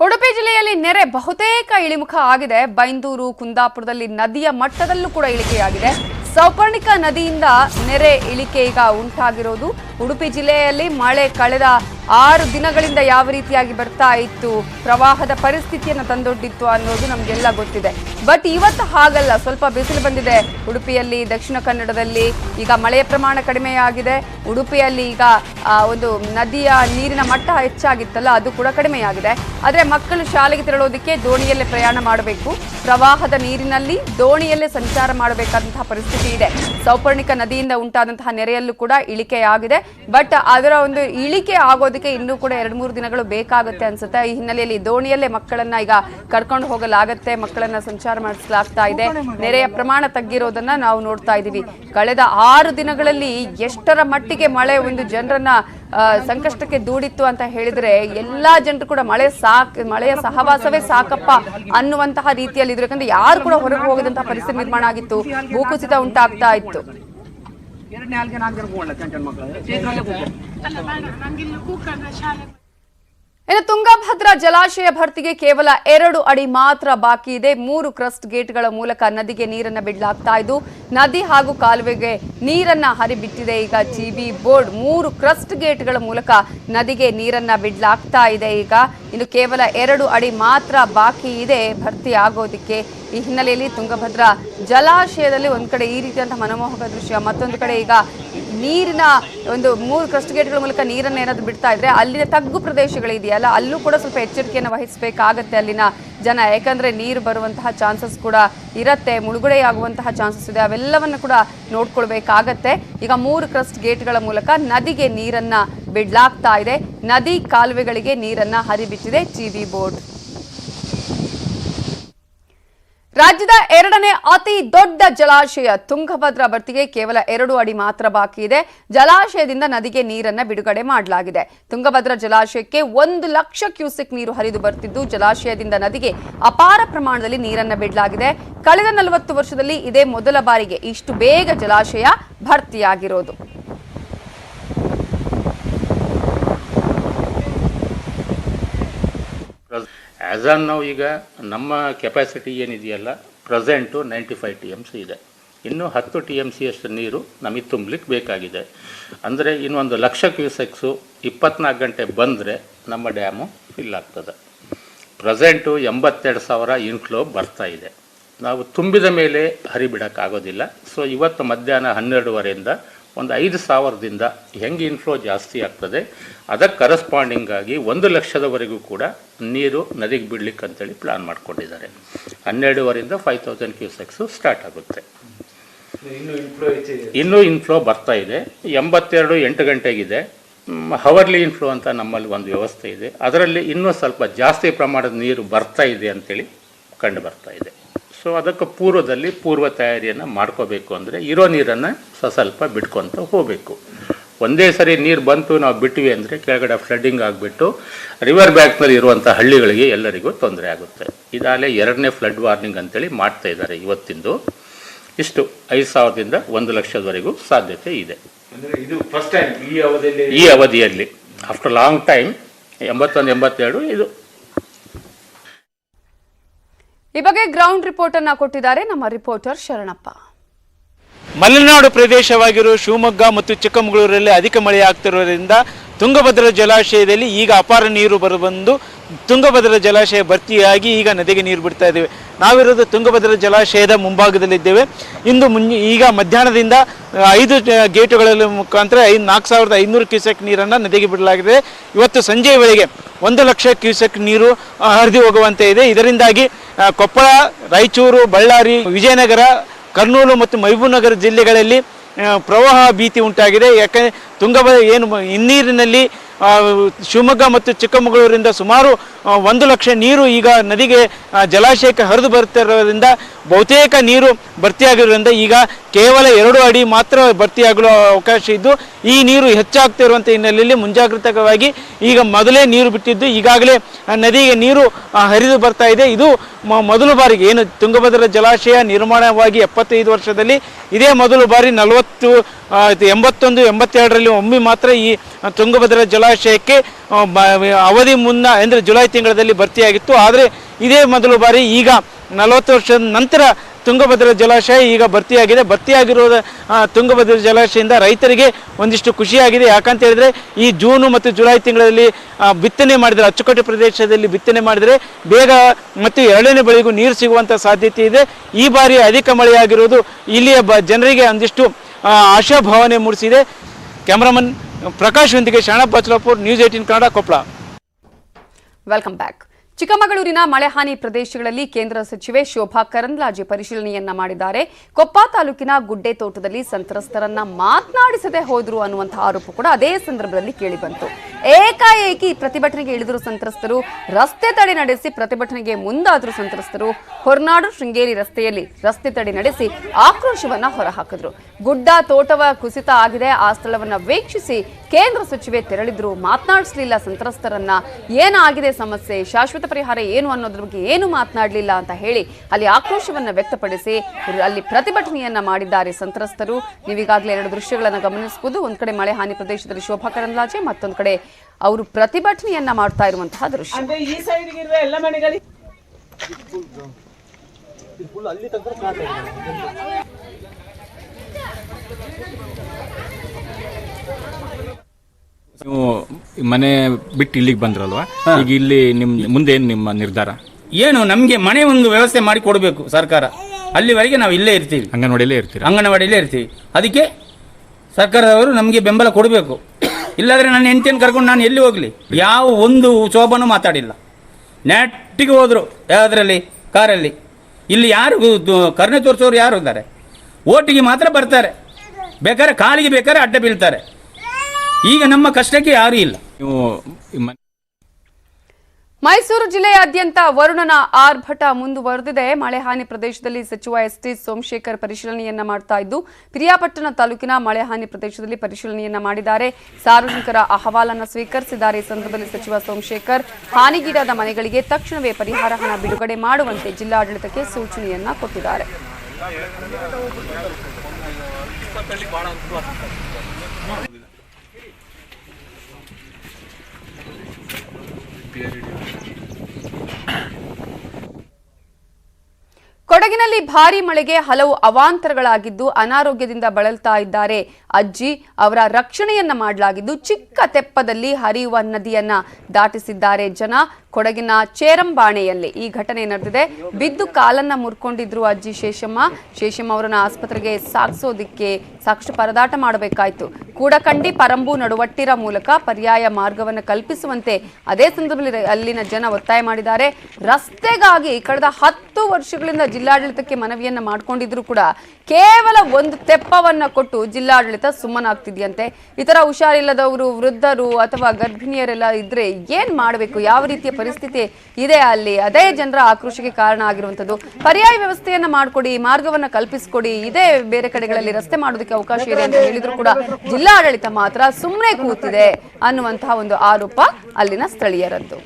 ಉಡುಪಿ ಜಿಲ್ಲೆಯಲ್ಲಿ ನೆರೆ ಬಹುತೇಕ ಇಳಿಮುಖ ಆಗಿದೆ. ಬೈಂದೂರು, ಕುಂದಾಪುರದಲ್ಲಿ ನದಿಯ ಮಟ್ಟದಲ್ಲೂ ಕೂಡ ಇಳಿಕೆಯಾಗಿದೆ. ಸೌಪರ್ಣಿಕ ನದಿಯಿಂದ ನೆರೆ ಇಳಿಕೆ ಈಗ ಉಂಟಾಗಿರೋದು ಉಡುಪಿ ಜಿಲ್ಲೆಯಲ್ಲಿ ಮಳೆ ಕಳೆದ ಆರು ದಿನಗಳಿಂದ ಯಾವ ರೀತಿಯಾಗಿ ಬರ್ತಾ ಇತ್ತು, ಪ್ರವಾಹದ ಪರಿಸ್ಥಿತಿಯನ್ನು ತಂದೊಡ್ಡಿತ್ತು ಅನ್ನೋದು ನಮಗೆಲ್ಲ ಗೊತ್ತಿದೆ. ಬಟ್ ಇವತ್ತು ಹಾಗಲ್ಲ, ಸ್ವಲ್ಪ ಬಿಸಿಲು ಬಂದಿದೆ. ಉಡುಪಿಯಲ್ಲಿ, ದಕ್ಷಿಣ ಕನ್ನಡದಲ್ಲಿ ಈಗ ಮಳೆಯ ಪ್ರಮಾಣ ಕಡಿಮೆಯಾಗಿದೆ. ಉಡುಪಿಯಲ್ಲಿ ಈಗ ಒಂದು ನದಿಯ ನೀರಿನ ಮಟ್ಟ ಹೆಚ್ಚಾಗಿತ್ತಲ್ಲ, ಅದು ಕೂಡ ಕಡಿಮೆಯಾಗಿದೆ. ಆದರೆ ಮಕ್ಕಳು ಶಾಲೆಗೆ ತೆರಳೋದಕ್ಕೆ ದೋಣಿಯಲ್ಲೇ ಪ್ರಯಾಣ ಮಾಡಬೇಕು. ಪ್ರವಾಹದ ನೀರಿನಲ್ಲಿ ದೋಣಿಯಲ್ಲೇ ಸಂಚಾರ ಮಾಡಬೇಕಾದಂತಹ ಪರಿಸ್ಥಿತಿ ಇದೆ. ಸೌಪರ್ಣಿಕ ನದಿಯಿಂದ ಉಂಟಾದಂತಹ ನೆರೆಯಲ್ಲೂ ಕೂಡ ಇಳಿಕೆಯಾಗಿದೆ. ಬಟ್ ಅದರ ಒಂದು ಇಳಿಕೆ ಆಗೋದಕ್ಕೆ ಇನ್ನೂ ಕೂಡ ಎರಡು ಮೂರು ದಿನಗಳು ಬೇಕಾಗುತ್ತೆ ಅನ್ಸುತ್ತೆ. ಈ ಹಿನ್ನೆಲೆಯಲ್ಲಿ ದೋಣಿಯಲ್ಲೇ ಮಕ್ಕಳನ್ನ ಈಗ ಕರ್ಕೊಂಡು ಹೋಗಲಾಗತ್ತೆ. ಮಕ್ಕಳನ್ನ ಸಂಚಾರ ಮಾಡಿಸಲಾಗ್ತಾ ಇದೆ. ನೆರೆಯ ಪ್ರಮಾಣ ತಗ್ಗಿರೋದನ್ನ ನಾವು ನೋಡ್ತಾ ಇದ್ದೀವಿ. ಕಳೆದ ಆರು ದಿನಗಳಲ್ಲಿ ಎಷ್ಟರ ಮಟ್ಟಿಗೆ ಮಳೆ ಒಂದು ಜನರನ್ನ ಸಂಕಷ್ಟಕ್ಕೆ ದೂಡಿತ್ತು ಅಂತ ಹೇಳಿದ್ರೆ ಎಲ್ಲಾ ಜನರು ಕೂಡ ಮಳೆ ಸಾಕ್, ಮಳೆಯ ಸಹವಾಸವೇ ಸಾಕಪ್ಪ ಅನ್ನುವಂತಹ ರೀತಿಯಲ್ಲಿ ಇದ್ರು ಯಾಕಂದ್ರೆ ಯಾರು ಕೂಡ ಹೊರಗೆ ಹೋಗದಂತಹ ಪರಿಸ್ಥಿತಿ ನಿರ್ಮಾಣ ಆಗಿತ್ತು. ಭೂಕುಸಿತ ಉಂಟಾಗ್ತಾ ಇತ್ತು. ಎರಡನೇ ನಾಲ್ಕು ನಾಲ್ಕು ಜನ ಹೋಗಲ್ಲ ಚಂಚಲ್ ಮಕ್ಕಳು ಚೈತ್ರಲ್ಲೇ ಕೂತ್ಕೊ. ಇನ್ನು ತುಂಗಭದ್ರಾ ಜಲಾಶಯ ಭರ್ತಿಗೆ ಕೇವಲ ಎರಡು ಅಡಿ ಮಾತ್ರ ಬಾಕಿ ಇದೆ. ಮೂರು ಕ್ರಸ್ಟ್ ಗೇಟ್ಗಳ ಮೂಲಕ ನದಿಗೆ ನೀರನ್ನು ಬಿಡಲಾಗ್ತಾ ಇದ್ದು, ನದಿ ಹಾಗೂ ಕಾಲುವೆಗೆ ನೀರನ್ನ ಹರಿಬಿಟ್ಟಿದೆ. ಈಗ ಜಿಬಿ ಬೋರ್ಡ್ ಮೂರು ಕ್ರಸ್ಟ್ ಗೇಟ್ಗಳ ಮೂಲಕ ನದಿಗೆ ನೀರನ್ನ ಬಿಡಲಾಗ್ತಾ ಇದೆ. ಈಗ ಇನ್ನು ಕೇವಲ ಎರಡು ಅಡಿ ಮಾತ್ರ ಬಾಕಿ ಇದೆ ಭರ್ತಿ ಆಗೋದಿಕ್ಕೆ. ಈ ಹಿನ್ನೆಲೆಯಲ್ಲಿ ತುಂಗಭದ್ರಾ ಜಲಾಶಯದಲ್ಲಿ ಒಂದು ಕಡೆ ಈ ರೀತಿಯಂತಹ ಮನಮೋಹಕ ದೃಶ್ಯ, ಮತ್ತೊಂದು ಕಡೆ ಈಗ ನೀರಿನ ಒಂದು ಮೂರು ಕ್ರಸ್ಟ್ ಗೇಟ್ಗಳ ಮೂಲಕ ನೀರನ್ನು ಏನಾದರೂ ಬಿಡ್ತಾ ಇದ್ರೆ ಅಲ್ಲಿನ ತಗ್ಗು ಪ್ರದೇಶಗಳಿದೆಯಲ್ಲ, ಅಲ್ಲೂ ಕೂಡ ಸ್ವಲ್ಪ ಎಚ್ಚರಿಕೆಯನ್ನು ವಹಿಸಬೇಕಾಗತ್ತೆ ಅಲ್ಲಿನ ಜನ. ಯಾಕಂದ್ರೆ ನೀರು ಬರುವಂತಹ ಚಾನ್ಸಸ್ ಕೂಡ ಇರತ್ತೆ, ಮುಳುಗಡೆಯಾಗುವಂತಹ ಚಾನ್ಸಸ್ ಇದೆ. ಅವೆಲ್ಲವನ್ನು ಕೂಡ ನೋಡ್ಕೊಳ್ಬೇಕಾಗತ್ತೆ. ಈಗ ಮೂರು ಕ್ರಸ್ಟ್ ಗೇಟ್ಗಳ ಮೂಲಕ ನದಿಗೆ ನೀರನ್ನ ಬಿಡ್ಲಾಗ್ತಾ ಇದೆ. ನದಿ ಕಾಲುವೆಗಳಿಗೆ ನೀರನ್ನ ಹರಿಬಿಟ್ಟಿದೆ ಜಿವಿ ಬೋರ್ಡ್. ರಾಜ್ಯದ ಎರಡನೇ ಅತಿ ದೊಡ್ಡ ಜಲಾಶಯ ತುಂಗಭದ್ರಾ ಭರ್ತಿಗೆ ಕೇವಲ ಎರಡು ಅಡಿ ಮಾತ್ರ ಬಾಕಿ ಇದೆ. ಜಲಾಶಯದಿಂದ ನದಿಗೆ ನೀರನ್ನ ಬಿಡುಗಡೆ ಮಾಡಲಾಗಿದೆ. ತುಂಗಭದ್ರಾ ಜಲಾಶಯಕ್ಕೆ ಒಂದು ಲಕ್ಷ ಕ್ಯೂಸೆಕ್ ನೀರು ಹರಿದು ಬರ್ತಿದ್ದು ಜಲಾಶಯದಿಂದ ನದಿಗೆ ಅಪಾರ ಪ್ರಮಾಣದಲ್ಲಿ ನೀರನ್ನ ಬಿಡಲಾಗಿದೆ. ಕಳೆದ ನಲವತ್ತು ವರ್ಷದಲ್ಲಿ ಇದೇ ಮೊದಲ ಬಾರಿಗೆ ಇಷ್ಟು ಬೇಗ ಜಲಾಶಯ ಭರ್ತಿಯಾಗಿರೋದು. ಆ್ಯಸ್ ಆನ್ ನಾವು ಈಗ ನಮ್ಮ ಕೆಪಾಸಿಟಿ ಏನಿದೆಯಲ್ಲ present ninety five T M C ಇದೆ. ಇನ್ನೂ ಹತ್ತು ಟಿ ಎಂ ಸಿ ಅಷ್ಟು ನೀರು ನಮಗೆ ತುಂಬಲಿಕ್ಕೆ ಬೇಕಾಗಿದೆ. ಅಂದರೆ ಇನ್ನೊಂದು ಲಕ್ಷ ಕ್ಯೂಸೆಕ್ಸು ಇಪ್ಪತ್ನಾಲ್ಕು ಗಂಟೆ ಬಂದರೆ ನಮ್ಮ ಡ್ಯಾಮು ಫಿಲ್ ಆಗ್ತದೆ. ಪ್ರೆಸೆಂಟು ಎಂಬತ್ತೆರಡು ಸಾವಿರ ಇನ್ಫ್ಲೋ ಬರ್ತಾ ಇದೆ. ನಾವು ತುಂಬಿದ ಮೇಲೆ ಹರಿಬಿಡೋಕ್ಕಾಗೋದಿಲ್ಲ. ಸೊ ಇವತ್ತು ಮಧ್ಯಾಹ್ನ ಹನ್ನೆರಡುವರೆಯಿಂದ ಒಂದು ಐದು ಸಾವಿರದಿಂದ ಹೆಂಗೆ ಇನ್ಫ್ಲೋ ಜಾಸ್ತಿ ಆಗ್ತದೆ ಅದಕ್ಕೆ ಕರೆಸ್ಪಾಂಡಿಂಗ್ ಆಗಿ ಒಂದು ಲಕ್ಷದವರೆಗೂ ಕೂಡ ನೀರು ನದಿಗೆ ಬಿಡ್ಲಿಕ್ಕೆ ಅಂತೇಳಿ ಪ್ಲಾನ್ ಮಾಡ್ಕೊಂಡಿದ್ದಾರೆ. ಹನ್ನೆರಡುವರೆಯಿಂದ ಫೈವ್ ತೌಸಂಡ್ ಕ್ಯೂಸೆಕ್ಸು ಸ್ಟಾರ್ಟ್ ಆಗುತ್ತೆ. ಇನ್ನೂ ಇನ್ಫ್ಲೋ ಬರ್ತಾ ಇದೆ. ಎಂಬತ್ತೆರಡು ಎಂಟು ಗಂಟೆಗಿದೆ. ಹವರ್ಲಿ ಇನ್ಫ್ಲೋ ಅಂತ ನಮ್ಮಲ್ಲಿ ಒಂದು ವ್ಯವಸ್ಥೆ ಇದೆ. ಅದರಲ್ಲಿ ಇನ್ನೂ ಸ್ವಲ್ಪ ಜಾಸ್ತಿ ಪ್ರಮಾಣದ ನೀರು ಬರ್ತಾ ಇದೆ ಅಂತೇಳಿ ಕಂಡು ಬರ್ತಾ ಇದೆ. ಸೊ ಅದಕ್ಕೆ ಪೂರ್ವದಲ್ಲಿ ಪೂರ್ವ ತಯಾರಿಯನ್ನು ಮಾಡ್ಕೋಬೇಕು ಅಂದರೆ ಇರೋ ನೀರನ್ನು ಸ್ವಸ್ವಲ್ಪ ಸ್ವಲ್ಪ ಬಿಟ್ಕೊತ ಹೋಗಬೇಕು. ಒಂದೇ ಸರಿ ನೀರು ಬಂತು ನಾವು ಬಿಟ್ವಿ ಅಂದರೆ ಕೆಳಗಡೆ ಫ್ಲಡ್ಡಿಂಗ್ ಆಗಿಬಿಟ್ಟು ರಿವರ್ ಬ್ಯಾಂಕ್ನಲ್ಲಿ ಇರುವಂಥ ಹಳ್ಳಿಗಳಿಗೆ ಎಲ್ಲರಿಗೂ ತೊಂದರೆ ಆಗುತ್ತೆ. ಇದಾಗಲೇ ಎರಡನೇ ಫ್ಲಡ್ ವಾರ್ನಿಂಗ್ ಅಂತೇಳಿ ಮಾಡ್ತಾ ಇದ್ದಾರೆ ಇವತ್ತಿಂದು. ಇಷ್ಟು ಐದು ಸಾವಿರದಿಂದ ಒಂದು ಲಕ್ಷದವರೆಗೂ ಸಾಧ್ಯತೆ ಇದೆ. ಅಂದ್ರೆ ಇದು ಫಸ್ಟ್ ಟೈಮ್ ಈ ಅವಧಿಯಲ್ಲಿ? ಈ ಅವಧಿಯಲ್ಲಿ ಆಫ್ಟರ್ ಲಾಂಗ್ ಟೈಮ್ ಎಂಬತ್ತೊಂದು ಎಂಬತ್ತೆರಡು ಇದು. ಈ ಬಗ್ಗೆ ಗ್ರೌಂಡ್ ರಿಪೋರ್ಟ್ ಅನ್ನ ಕೊಟ್ಟಿದ್ದಾರೆ ನಮ್ಮ ರಿಪೋರ್ಟರ್ ಶರಣಪ್ಪ. ಮಲೆನಾಡು ಪ್ರದೇಶವಾಗಿರುವ ಶಿವಮೊಗ್ಗ ಮತ್ತು ಚಿಕ್ಕಮಗಳೂರಲ್ಲಿ ಅಧಿಕ ಮಳೆ ಆಗ್ತಿರುವುದರಿಂದ ತುಂಗಭದ್ರಾ ಜಲಾಶಯದಲ್ಲಿ ಈಗ ಅಪಾರ ನೀರು ಬರಬಂದು ತುಂಗಭದ್ರಾ ಜಲಾಶಯ ಭರ್ತಿಯಾಗಿ ಈಗ ನದಿಗೆ ನೀರು ಬಿಡ್ತಾ ಇದ್ದೇವೆ. ನಾವಿರೋದು ತುಂಗಭದ್ರಾ ಜಲಾಶಯದ ಮುಂಭಾಗದಲ್ಲಿದ್ದೇವೆ. ಇಂದು ಮುನ್ ಈಗ ಮಧ್ಯಾಹ್ನದಿಂದ ಐದು ಗೇಟುಗಳಲ್ಲಿ ಮುಖಾಂತರ ಐದು, ನಾಲ್ಕು ಸಾವಿರದ ಐನೂರು ಕ್ಯೂಸೆಕ್ ನೀರನ್ನು ನದಿಗೆ ಬಿಡಲಾಗಿದೆ. ಇವತ್ತು ಸಂಜೆಯ ವೇಳೆಗೆ ಒಂದು ಲಕ್ಷ ಕ್ಯೂಸೆಕ್ ನೀರು ಹರಿದು ಹೋಗುವಂತೆ ಇದೆ. ಇದರಿಂದಾಗಿ ಕೊಪ್ಪಳ, ರಾಯಚೂರು, ಬಳ್ಳಾರಿ, ವಿಜಯನಗರ ಕರ್ನೂಲು ಮತ್ತು ಮಹಬೂಬ್ನಗರ ಜಿಲ್ಲೆಗಳಲ್ಲಿ ಪ್ರವಾಹ ಭೀತಿ ಉಂಟಾಗಿದೆ. ಯಾಕಂದರೆ ತುಂಗಭದ್ರ ಏನು ಹಿನ್ನೀರಿನಲ್ಲಿ ಶಿವಮೊಗ್ಗ ಮತ್ತು ಚಿಕ್ಕಮಗಳೂರಿಂದ ಸುಮಾರು ಒಂದು ಲಕ್ಷ ನೀರು ಈಗ ನದಿಗೆ ಜಲಾಶಯಕ್ಕೆ ಹರಿದು ಬರ್ತಿರೋದ್ರಿಂದ ಬಹುತೇಕ ನೀರು ಭರ್ತಿಯಾಗಿರುವುದರಿಂದ ಈಗ ಕೇವಲ ಎರಡು ಅಡಿ ಮಾತ್ರ ಭರ್ತಿಯಾಗಲು ಅವಕಾಶ ಇದ್ದು, ಈ ನೀರು ಹೆಚ್ಚಾಗ್ತಿರುವಂಥ ಹಿನ್ನೆಲೆಯಲ್ಲಿ ಮುಂಜಾಗ್ರತವಾಗಿ ಈಗ ಮೊದಲೇ ನೀರು ಬಿಟ್ಟಿದ್ದು, ಈಗಾಗಲೇ ನದಿಗೆ ನೀರು ಹರಿದು ಬರ್ತಾ ಇದೆ. ಇದು ಮೊದಲು ಬಾರಿಗೆ ಏನು ತುಂಗಭದ್ರಾ ಜಲಾಶಯ ನಿರ್ಮಾಣವಾಗಿ ಎಪ್ಪತ್ತೈದು ವರ್ಷದಲ್ಲಿ ಇದೇ ಮೊದಲು ಬಾರಿ ನಲವತ್ತು ಎಂಬತ್ತೊಂದು, ಎಂಬತ್ತೆರಡರಲ್ಲಿ ಒಮ್ಮೆ ಮಾತ್ರ ಈ ತುಂಗಭದ್ರಾ ಜಲಾಶಯಕ್ಕೆ ಅವಧಿ ಮುನ್ನ ಅಂದರೆ ಜುಲೈ ತಿಂಗಳಲ್ಲಿ ಭರ್ತಿಯಾಗಿತ್ತು. ಆದರೆ ಇದೇ ಮೊದಲು ಬಾರಿ ಈಗ ನಲವತ್ತು ವರ್ಷದ ನಂತರ ತುಂಗಭದ್ರಾ ಜಲಾಶಯ ಈಗ ಭರ್ತಿಯಾಗಿದೆ. ಭರ್ತಿಯಾಗಿರುವ ತುಂಗಭದ್ರ ಜಲಾಶಯದಿಂದ ರೈತರಿಗೆ ಒಂದಿಷ್ಟು ಖುಷಿಯಾಗಿದೆ. ಯಾಕಂತ ಹೇಳಿದ್ರೆ ಈ ಜೂನು ಮತ್ತು ಜುಲೈ ತಿಂಗಳಲ್ಲಿ ಬಿತ್ತನೆ ಮಾಡಿದರೆ, ಅಚ್ಚುಕಟ್ಟು ಪ್ರದೇಶದಲ್ಲಿ ಬಿತ್ತನೆ ಮಾಡಿದರೆ ಬೇಗ ಮತ್ತು ಎರಡನೇ ಬೆಳೆಗೂ ನೀರು ಸಿಗುವಂಥ ಸಾಧ್ಯತೆ ಇದೆ. ಈ ಬಾರಿ ಅಧಿಕ ಮಳೆಯಾಗಿರುವುದು ಇಲ್ಲಿಯ ಜನರಿಗೆ ಒಂದಿಷ್ಟು ಆಶಾಭಾವನೆ ಮೂಡಿಸಿದೆ. Cameraman ಪ್ರಕಾಶ್ನೊಂದಿಗೆ Sharanappa Bachchalapur news eighteen Kannada Koppal welcome back ಚಿಕ್ಕಮಗಳೂರಿನ ಮಳೆಹಾನಿ ಪ್ರದೇಶಗಳಲ್ಲಿ ಕೇಂದ್ರ ಸಚಿವೆ ಶೋಭಾ ಕರಂದ್ಲಾಜೆ ಪರಿಶೀಲನೆಯನ್ನ ಮಾಡಿದ್ದಾರೆ. ಕೊಪ್ಪ ತಾಲೂಕಿನ ಗುಡ್ಡೆ ತೋಟದಲ್ಲಿ ಸಂತ್ರಸ್ತರನ್ನ ಮಾತನಾಡಿಸದೆ ಹೋದ್ರು ಅನ್ನುವಂತಹ ಆರೋಪ ಕೂಡ ಅದೇ ಸಂದರ್ಭದಲ್ಲಿ ಕೇಳಿಬಂತು. ಏಕಾಏಕಿ ಪ್ರತಿಭಟನೆಗೆ ಇಳಿದರು ಸಂತ್ರಸ್ತರು ರಸ್ತೆ ತಡೆ ನಡೆಸಿ ಪ್ರತಿಭಟನೆಗೆ ಮುಂದಾದ್ರು ಸಂತ್ರಸ್ತರು ಹೊರನಾಡು ಶೃಂಗೇರಿ ರಸ್ತೆಯಲ್ಲಿ ರಸ್ತೆ ತಡೆ ನಡೆಸಿ ಆಕ್ರೋಶವನ್ನ ಹೊರಹಾಕಿದ್ರು. ಗುಡ್ಡ ತೋಟವ ಕುಸಿತ ಆಗಿದೆ, ಆ ಸ್ಥಳವನ್ನ ವೀಕ್ಷಿಸಿ ಕೇಂದ್ರ ಸಚಿವೆ ತೆರಳಿದ್ರು, ಮಾತನಾಡಿಸಲಿಲ್ಲ ಸಂತ್ರಸ್ತರನ್ನ. ಏನಾಗಿದೆ ಸಮಸ್ಯೆ? ಶಾಶ್ವತ ಪರಿಹಾರ ಏನು ಅನ್ನೋದ್ರ ಬಗ್ಗೆ ಏನು ಮಾತನಾಡಲಿಲ್ಲ ಅಂತ ಹೇಳಿ ಅಲ್ಲಿ ಆಕ್ರೋಶವನ್ನ ವ್ಯಕ್ತಪಡಿಸಿ ಅಲ್ಲಿ ಪ್ರತಿಭಟನೆಯನ್ನ ಮಾಡಿದ್ದಾರೆ ಸಂತ್ರಸ್ತರು. ನೀವೀಗಾಗಲೇ ಎರಡು ದೃಶ್ಯಗಳನ್ನು ಗಮನಿಸಬಹುದು. ಒಂದ್ ಕಡೆ ಮಳೆ ಹಾನಿ ಪ್ರದೇಶದಲ್ಲಿ ಶೋಭಾ ಕರಂದ್ಲಾಜೆ ಮತ್ತೊಂದು ಕಡೆ ಅವರು ಪ್ರತಿಭಟನೆಯನ್ನ ಮಾಡ್ತಾ ಇರುವಂತಹ ದೃಶ್ಯ. ಅಂದ್ರೆ ಈ ಸೈಡ್ಗೆ ಇರುವ ಎಲ್ಲ ಮನೆಗಳಿಗೆ ನೀವು ಮನೆ ಬಿಟ್ಟು ಇಲ್ಲಿಗೆ ಬಂದ್ರಲ್ವಾ? ಈಗ ಇಲ್ಲಿ ನಿಮ್ ಮುಂದೆ ಏನ್ ನಿಮ್ಮ ನಿರ್ಧಾರ? ಏನು ನಮಗೆ ಮನೆ ಒಂದು ವ್ಯವಸ್ಥೆ ಮಾಡಿ ಕೊಡಬೇಕು ಸರ್ಕಾರ. ಅಲ್ಲಿವರೆಗೆ ನಾವು ಇಲ್ಲೇ ಇರ್ತೀವಿ. ಅಂಗನವಾಡಿಯಲ್ಲೇ ಇರ್ತೀವಿ ಅಂಗನವಾಡಿಯಲ್ಲೇ ಇರ್ತೀವಿ. ಅದಕ್ಕೆ ಸರ್ಕಾರದವರು ನಮಗೆ ಬೆಂಬಲ ಕೊಡಬೇಕು. ಇಲ್ಲಾದ್ರೆ ನನ್ನ ಹೆಂಡತಿಯನ್ನು ಕರ್ಕೊಂಡು ನಾನು ಎಲ್ಲಿ ಹೋಗಲಿ? ಯಾವ ಒಂದು ಶೋಭನೂ ಮಾತಾಡಿಲ್ಲ. ನೆಟ್ಟಿಗೆ ಹೋದರು ಯಾವುದರಲ್ಲಿ? ಕಾರಲ್ಲಿ. ಇಲ್ಲಿ ಯಾರು ಕರ್ಣೆ ಕರುಣೆ ತೋರಿಸೋರು ಯಾರು ಇದ್ದಾರೆ? ಓಟಿಗೆ ಮಾತ್ರ ಬರ್ತಾರೆ. ಬೇಕಾದ್ರೆ ಕಾಲಿಗೆ ಬೇಕಾದ್ರೆ ಅಡ್ಡ ಬೀಳ್ತಾರೆ. ಈಗ ನಮ್ಮ ಕಷ್ಟಕ್ಕೆ ಯಾರು ಇಲ್ಲ ನೀವು ಮೈಸೂರು ಜಿಲ್ಲೆಯಾದ್ಯಂತ ವರುಣನ ಆರ್ಭಟ ಮುಂದುವರೆದಿದೆ ಮಳೆ ಹಾನಿ ಪ್ರದೇಶದಲ್ಲಿ ಸಚಿವ ಎಸ್ಟಿ ಸೋಮಶೇಖರ್ ಪರಿಶೀಲನೆಯನ್ನ ಮಾಡ್ತಾ ಇದ್ದು ಪಿರಿಯಾಪಟ್ಟಣ ತಾಲೂಕಿನ ಮಳೆ ಹಾನಿ ಪ್ರದೇಶದಲ್ಲಿ ಪರಿಶೀಲನೆಯನ್ನ ಮಾಡಿದ್ದಾರೆ ಸಾರ್ವಜನಿಕರ ಅಹವಾಲನ್ನು ಸ್ವೀಕರಿಸಿದ್ದಾರೆ ಈ ಸಂದರ್ಭದಲ್ಲಿ ಸಚಿವ ಸೋಮಶೇಖರ್ ಹಾನಿಗೀಡಾದ ಮನೆಗಳಿಗೆ ತಕ್ಷಣವೇ ಪರಿಹಾರ ಹಣ ಬಿಡುಗಡೆ ಮಾಡುವಂತೆ ಜಿಲ್ಲಾಡಳಿತಕ್ಕೆ ಸೂಚನೆಯನ್ನ ಕೊಟ್ಟಿದ್ದಾರೆ ಕೊಡಗಿನಲ್ಲಿ ಭಾರಿ ಮಳೆಗೆ ಹಲವು ಅವಾಂತರಗಳಾಗಿದ್ದು ಅನಾರೋಗ್ಯದಿಂದ ಬಳಲ್ತಾ ಇದ್ದಾರೆ. ಅಜ್ಜಿ ಅವರ ರಕ್ಷಣೆಯನ್ನ ಮಾಡಲಾಗಿದ್ದು ಚಿಕ್ಕ ತೆಪ್ಪದಲ್ಲಿ ಹರಿಯುವ ನದಿಯನ್ನ ದಾಟಿಸಿದ್ದಾರೆ ಜನ. ಕೊಡಗಿನ ಚೇರಂಬಾಣೆಯಲ್ಲಿ ಈ ಘಟನೆ ನಡೆದಿದೆ. ಬಿದ್ದು ಕಾಲನ್ನ ಮುರ್ಕೊಂಡಿದ್ರು ಅಜ್ಜಿ ಶೇಷಮ್ಮ. ಶೇಷಮ್ಮ ಅವರನ್ನ ಆಸ್ಪತ್ರೆಗೆ ಸಾಗಿಸೋದಿಕ್ಕೆ ಸಾಕಷ್ಟು ಪರದಾಟ ಮಾಡಬೇಕಾಯ್ತು. ಕೂಡಕಂಡಿ ಪರಂಬು ನಡುವಟ್ಟಿರ ಮೂಲಕ ಪರ್ಯಾಯ ಮಾರ್ಗವನ್ನು ಕಲ್ಪಿಸುವಂತೆ ಅದೇ ಸಂದರ್ಭದಲ್ಲಿ ಅಲ್ಲಿನ ಜನ ಒತ್ತಾಯ ಮಾಡಿದ್ದಾರೆ. ರಸ್ತೆಗಾಗಿ ಕಳೆದ ಹತ್ತು ವರ್ಷಗಳಿಂದ ಜಿಲ್ಲಾಡಳಿತಕ್ಕೆ ಮನವಿಯನ್ನ ಮಾಡ್ಕೊಂಡಿದ್ರು ಕೂಡ ಕೇವಲ ಒಂದು ತೆಪ್ಪವನ್ನ ಕೊಟ್ಟು ಜಿಲ್ಲಾಡಳಿತ ಸುಮ್ಮನಾಗ್ತಿದೆಯಂತೆ ಈ ತರ ಹುಷಾರಿಲ್ಲದವರು, ವೃದ್ಧರು ಅಥವಾ ಗರ್ಭಿಣಿಯರೆಲ್ಲ ಇದ್ರೆ ಏನ್ ಮಾಡಬೇಕು? ಯಾವ ರೀತಿಯ ಪರಿಸ್ಥಿತಿ ಇದೆ ಅಲ್ಲಿ? ಅದೇ ಜನರ ಆಕ್ರೋಶಕ್ಕೆ ಕಾರಣ ಆಗಿರುವಂತದ್ದು ಪರ್ಯಾಯ ವ್ಯವಸ್ಥೆಯನ್ನ ಮಾಡಿಕೊಡಿ, ಮಾರ್ಗವನ್ನ ಕಲ್ಪಿಸಿಕೊಡಿ, ಇದೇ ಬೇರೆ ಕಡೆಗಳಲ್ಲಿ ರಸ್ತೆ ಮಾಡೋದಕ್ಕೆ ಅವಕಾಶ ಇದೆ ಅಂತ ಹೇಳಿದ್ರು ಕೂಡ ಜಿಲ್ಲಾಡಳಿತ ಮಾತ್ರ ಸುಮ್ಮನೆ ಕೂತಿದೆ ಅನ್ನುವಂತಹ ಒಂದು ಆರೋಪ ಅಲ್ಲಿನ ಸ್ಥಳೀಯರದ್ದು